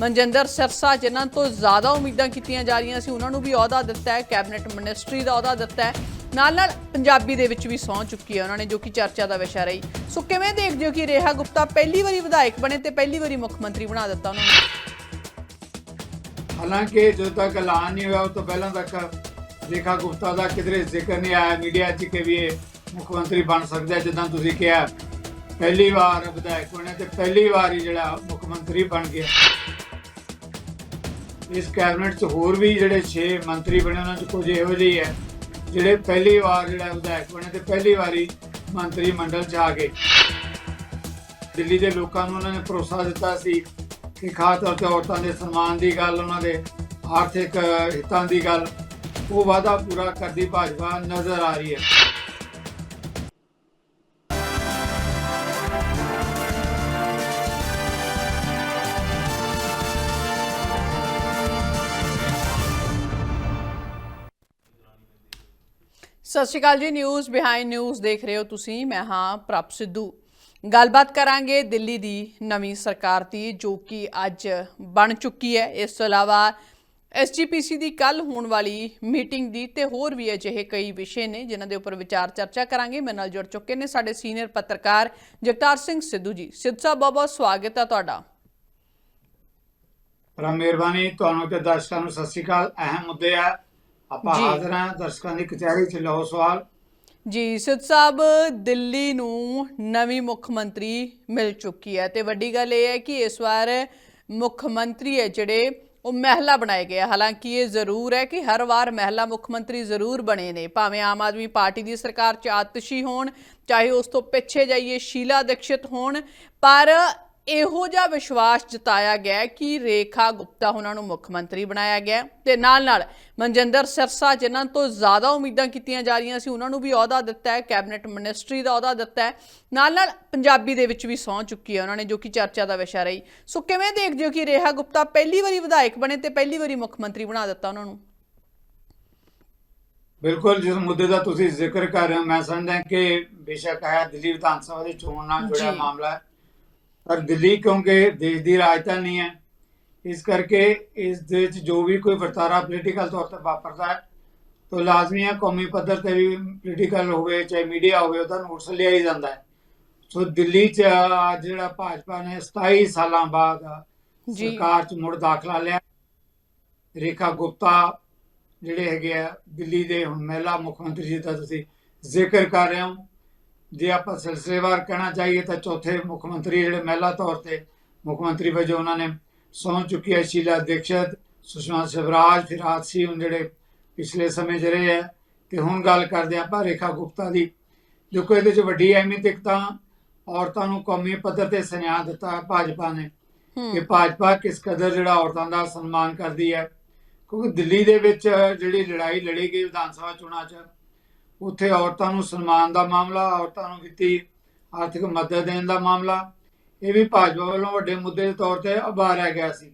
ਮਨਜਿੰਦਰ ਸਰਸਾ, ਜਿਨ੍ਹਾਂ ਤੋਂ ਜ਼ਿਆਦਾ ਉਮੀਦਾਂ ਕੀਤੀਆਂ ਜਾ ਰਹੀਆਂ ਸੀ, ਉਹਨਾਂ ਨੂੰ ਵੀ ਅਹੁਦਾ ਦਿੱਤਾ ਹੈ, ਕੈਬਨਿਟ ਮਿਨਿਸਟਰੀ ਦਾ ਅਹੁਦਾ ਦਿੱਤਾ ਹੈ। ਨਾਲ ਨਾਲ ਪੰਜਾਬੀ ਦੇ ਵਿੱਚ ਵੀ ਸਹੁੰ ਚੁੱਕੀ ਹੈ ਉਹਨਾਂ ਨੇ, ਜੋ ਕਿ ਚਰਚਾ ਦਾ ਵਿਸ਼ਾ ਰਹੀ। ਸੋ ਕਿਵੇਂ ਦੇਖਦੇ ਹੋ ਕਿ ਰੇਹਾ ਗੁਪਤਾ ਪਹਿਲੀ ਵਾਰੀ ਵਿਧਾਇਕ ਬਣੇ ਤੇ ਪਹਿਲੀ ਵਾਰੀ ਮੁੱਖ ਮੰਤਰੀ ਬਣਾ ਦਿੱਤਾ ਉਹਨਾਂ ਨੂੰ? ਹਾਲਾਂਕਿ ਜਦੋਂ ਤੱਕ ਐਲਾਨ ਨਹੀਂ ਹੋਇਆ ਉਹ ਤੋਂ ਪਹਿਲਾਂ ਤੱਕ ਰੇਖਾ ਗੁਪਤਾ ਦਾ ਕਿਧਰੇ ਜ਼ਿਕਰ ਨਹੀਂ ਆਇਆ। ਮੀਡੀਆ 'ਚ ਕਿ ਵੀ ਇਹ ਮੁੱਖ ਮੰਤਰੀ ਬਣ ਸਕਦਾ ਜਿੱਦਾਂ ਤੁਸੀਂ ਕਿਹਾ, ਪਹਿਲੀ ਵਾਰ ਵਿਧਾਇਕ ਬਣੇ ਤੇ ਪਹਿਲੀ ਵਾਰ ਹੀ ਜਿਹੜਾ ਮੁੱਖ ਮੰਤਰੀ ਬਣ ਗਿਆ। ਇਸ ਕੈਬਨਿਟ 'ਚ ਹੋਰ ਵੀ ਜਿਹੜੇ 6 ਮੰਤਰੀ ਬਣੇ, ਉਹਨਾਂ 'ਚ ਕੁਝ ਇਹੋ ਜਿਹੇ ਹੈ ਜਿਹੜੇ ਪਹਿਲੀ ਵਾਰ ਜਿਹੜਾ ਵਿਧਾਇਕ ਬਣੇ ਤੇ ਪਹਿਲੀ ਵਾਰੀ ਮੰਤਰੀ ਮੰਡਲ 'ਚ ਆ ਗਏ। ਦਿੱਲੀ ਦੇ ਲੋਕਾਂ ਨੂੰ ਉਹਨਾਂ ਨੇ ਭਰੋਸਾ ਦਿੱਤਾ ਸੀ ਕਿ ਖਾਸ ਤੌਰ ਤੇ ਔਰਤਾਂ ਦੇ ਸਨਮਾਨ ਦੀ ਗੱਲ, ਉਹਨਾਂ ਦੇ ਆਰਥਿਕ ਹਿੱਤਾਂ ਦੀ ਗੱਲ, ਉਹ ਵਾਅਦਾ ਪੂਰਾ ਕਰਦੀ ਭਾਜਪਾ ਨਜ਼ਰ ਆ ਰਹੀ ਹੈ। ਸਤਿ ਸ਼੍ਰੀ ਅਕਾਲ ਜੀ ਨਿਊਜ਼ ਬਿਹਾਈਂਡ ਨਿਊਜ਼ ਦੇਖ ਰਹੇ ਹੋ ਤੁਸੀਂ। ਮੈਂ ਹਾਂ ਪ੍ਰਭ ਸਿੱਧੂ। ਗੱਲਬਾਤ ਕਰਾਂਗੇ ਦਿੱਲੀ ਦੀ ਨਵੀਂ ਸਰਕਾਰ ਦੀ, ਜੋ ਕਿ ਅੱਜ ਬਣ ਚੁੱਕੀ ਹੈ। ਇਸ ਤੋਂ ਇਲਾਵਾ ਐਸਜੀਪੀਸੀ ਦੀ ਕੱਲ ਹੋਣ ਵਾਲੀ ਮੀਟਿੰਗ ਦੀ ਤੇ ਹੋਰ ਵੀ ਅਜਿਹੇ ਕਈ ਵਿਸ਼ੇ ਨੇ, ਜਿਨ੍ਹਾਂ ਦੇ ਉੱਪਰ ਵਿਚਾਰ ਚਰਚਾ ਕਰਾਂਗੇ। ਮੇਰੇ ਨਾਲ ਜੁੜ ਚੁੱਕੇ ਨੇ ਸਾਡੇ ਸੀਨੀਅਰ ਪੱਤਰਕਾਰ ਜਗਤਾਰ ਸਿੰਘ ਸਿੱਧੂ ਜੀ। ਸਿੱਧੂ ਸਾਹਿਬ, ਬਹੁਤ ਬਹੁਤ ਸਵਾਗਤ ਹੈ ਤੁਹਾਡਾ। ਪਰ ਮਿਹਰਬਾਨੀ। ਤੁਹਾਨੂੰ ਤੇ ਦਰਸ਼ਕਾਂ ਨੂੰ ਸਤਿ ਸ਼੍ਰੀ ਅਕਾਲ। ਅਹਿਮ ਮੁੱਦੇ ਆ। ਆਪਾਂ। ਹਾਜ਼ਰ ਹਾਂ ਦਰਸ਼ਕਾਂ ਦੀ ਕਚਹਿਰੀ 'ਚ ਲਓ ਸਵਾਲ ਜੀ ਸਿੱਧ ਸਾਹਿਬ ਦਿੱਲੀ ਨੂੰ ਨਵੀਂ ਮੁੱਖ ਮੰਤਰੀ ਮਿਲ ਚੁੱਕੀ ਹੈ ਤੇ ਵੱਡੀ ਗੱਲ ਇਹ ਹੈ ਕਿ ਇਸ ਵਾਰ ਮੁੱਖ ਮੰਤਰੀ ਹੈ ਜਿਹੜੇ ਉਹ ਮਹਿਲਾ ਬਣਾਏ ਗਏ। ਹਾਲਾਂਕਿ ਇਹ ਜ਼ਰੂਰ ਹੈ ਕਿ ਹਰ ਵਾਰ ਮਹਿਲਾ ਮੁੱਖ ਮੰਤਰੀ ਜ਼ਰੂਰ ਬਣੇ ਨੇ ਭਾਵੇਂ ਆਮ ਆਦਮੀ ਪਾਰਟੀ ਦੀ ਸਰਕਾਰ ਚ ਆਤਸ਼ੀ ਹੋਣ ਚਾਹੇ ਉਸ ਤੋਂ ਪਿੱਛੇ ਜਾਈਏ ਸ਼ੀਲਾ ਦੀਕਸ਼ਿਤ ਹੋਣ ਪਰ ਇਹੋ ਜਿਹਾ ਵਿਸ਼ਵਾਸ ਜਤਾਇਆ ਗਿਆ ਕਿ ਰੇਖਾ ਗੁਪਤਾ ਉਹਨਾਂ ਨੂੰ ਮੁੱਖ ਮੰਤਰੀ ਬਣਾਇਆ ਗਿਆ ਤੇ ਨਾਲ ਨਾਲ ਮਨਜਿੰਦਰ ਸਿਰਸਾ ਜਿਨ੍ਹਾਂ ਤੋਂ ਜ਼ਿਆਦਾ ਉਮੀਦਾਂ ਕੀਤੀਆਂ ਜਾ ਰਹੀਆਂ ਸੀ ਉਹਨਾਂ ਨੂੰ ਵੀ ਅਹੁਦਾ ਦਿੱਤਾ ਹੈ ਕੈਬਨਿਟ ਮਿਨਿਸਟਰੀ ਦਾ ਅਹੁਦਾ ਦਿੱਤਾ ਹੈ। ਨਾਲ ਨਾਲ ਪੰਜਾਬੀ ਦੇ ਵਿੱਚ ਵੀ ਸਹੁੰ ਚੁੱਕੀ ਹੈ ਉਹਨਾਂ ਨੇ ਜੋ ਕਿ ਚਰਚਾ ਦਾ ਵਿਸ਼ਾ ਰਹੀ। ਸੋ ਕਿਵੇਂ ਦੇਖਦੇ ਹੋ ਕਿ ਰੇਹਾ ਗੁਪਤਾ ਪਹਿਲੀ ਵਾਰੀ ਵਿਧਾਇਕ ਬਣੇ ਤੇ ਪਹਿਲੀ ਵਾਰੀ ਮੁੱਖ ਮੰਤਰੀ ਬਣਾ ਦਿੱਤਾ ਉਹਨਾਂ ਨੂੰ? ਬਿਲਕੁਲ ਜਿਸ ਮੁੱਦੇ ਦਾ ਤੁਸੀਂ ਜ਼ਿਕਰ ਕਰ ਰਹੇ ਹੋ ਮੈਂ ਸਮਝਦਾ ਕਿ ਬੇਸ਼ੱਕ ਹੈ ਦਿੱਲੀ ਵਿਧਾਨ ਸਭਾ ਦੀ ਚੋਣ ਨਾਲ ਜੁੜਿਆ। ਮਾਮਲਾ ਹੈ। ਪਰ ਦਿੱਲੀ ਕਿਉਂਕਿ ਦੇਸ਼ ਦੀ ਰਾਜਧਾਨੀ ਹੈ ਇਸ ਕਰਕੇ ਇਸ ਦੇ ਵਿੱਚ ਜੋ ਵੀ ਕੋਈ ਵਰਤਾਰਾ ਪੋਲੀਟੀਕਲ ਤੌਰ ਤੇ ਵਾਪਰਦਾ ਹੈ ਤਾਂ ਲਾਜ਼ਮੀ ਹੈ ਕੌਮੀ ਪੱਧਰ ਤੇ ਵੀ ਪੋਲੀਟੀਕਲ ਹੋਵੇ ਚਾਹੇ ਮੀਡੀਆ ਹੋਵੇ ਉਹਦਾ ਨੋਟਿਸ ਲਿਆ ਹੀ ਜਾਂਦਾ ਹੈ। ਸੋ ਦਿੱਲੀ 'ਚ ਜਿਹੜਾ ਭਾਜਪਾ ਨੇ 27 ਸਾਲਾਂ ਬਾਅਦ। ਸਰਕਾਰ 'ਚ ਮੁੜ ਦਾਖਲਾ ਲਿਆ। ਰੇਖਾ ਗੁਪਤਾ ਜਿਹੜੇ ਹੈਗੇ ਆ ਦਿੱਲੀ ਦੇ ਹੁਣ ਮਹਿਲਾ ਮੁੱਖ ਮੰਤਰੀ ਜੀ ਦਾ ਤੁਸੀਂ ਜ਼ਿਕਰ ਕਰ ਰਹੇ ਹੋ। ਜੇ ਆਪਾਂ ਸਿਲਸਿਲੇਵਾਰ ਕਹਿਣਾ ਚਾਹੀਏ ਤਾਂ ਚੌਥੇ ਮੁੱਖ ਮੰਤਰੀ ਜਿਹੜੇ ਮਹਿਲਾ ਤੌਰ ਤੇ ਮੁੱਖ ਮੰਤਰੀ ਵਜੋਂ ਉਹਨਾਂ ਨੇ ਸਹੁੰ ਚੁੱਕੀ ਹੈ ਸ਼ੀਲਾ ਦੀਕਸ਼ਤ ਸੁਸ਼ਮਾ ਸਵਰਾਜ ਫਿਰ ਆਜ ਹੁਣ ਜਿਹੜੇ ਪਿਛਲੇ ਸਮੇਂ 'ਚ ਰਹੇ ਹੈ। ਤੇ ਹੁਣ ਗੱਲ ਕਰਦੇ ਆਪਾਂ ਰੇਖਾ ਗੁਪਤਾ ਦੀ। ਜੋ ਕਿ ਇਹਦੇ 'ਚ ਵੱਡੀ ਅਹਿਮੀਅਤ ਇੱਕ ਤਾਂ ਔਰਤਾਂ ਨੂੰ ਕੌਮੀ ਪੱਧਰ ਤੇ ਸੁਨੇਹਾ ਦਿੱਤਾ ਭਾਜਪਾ ਨੇ ਕਿ ਭਾਜਪਾ ਕਿਸ ਕਦਰ ਜਿਹੜਾ ਔਰਤਾਂ ਦਾ ਸਨਮਾਨ ਕਰਦੀ ਹੈ। ਕਿਉਂਕਿ ਦਿੱਲੀ ਦੇ ਵਿੱਚ ਜਿਹੜੀ ਲੜਾਈ ਲੜੀ ਗਈ ਵਿਧਾਨ ਸਭਾ ਚੋਣਾਂ 'ਚ ਉੱਥੇ ਔਰਤਾਂ ਨੂੰ ਸਨਮਾਨ ਦਾ ਮਾਮਲਾ, ਔਰਤਾਂ ਨੂੰ ਕੀਤੀ ਆਰਥਿਕ ਮਦਦ ਦੇਣ ਦਾ ਮਾਮਲਾ। ਇਹ ਵੀ ਭਾਜਪਾ ਵੱਲੋਂ ਵੱਡੇ ਮੁੱਦੇ ਦੇ ਤੌਰ ਤੇ ਉਭਾਰਿਆ ਗਿਆ ਸੀ।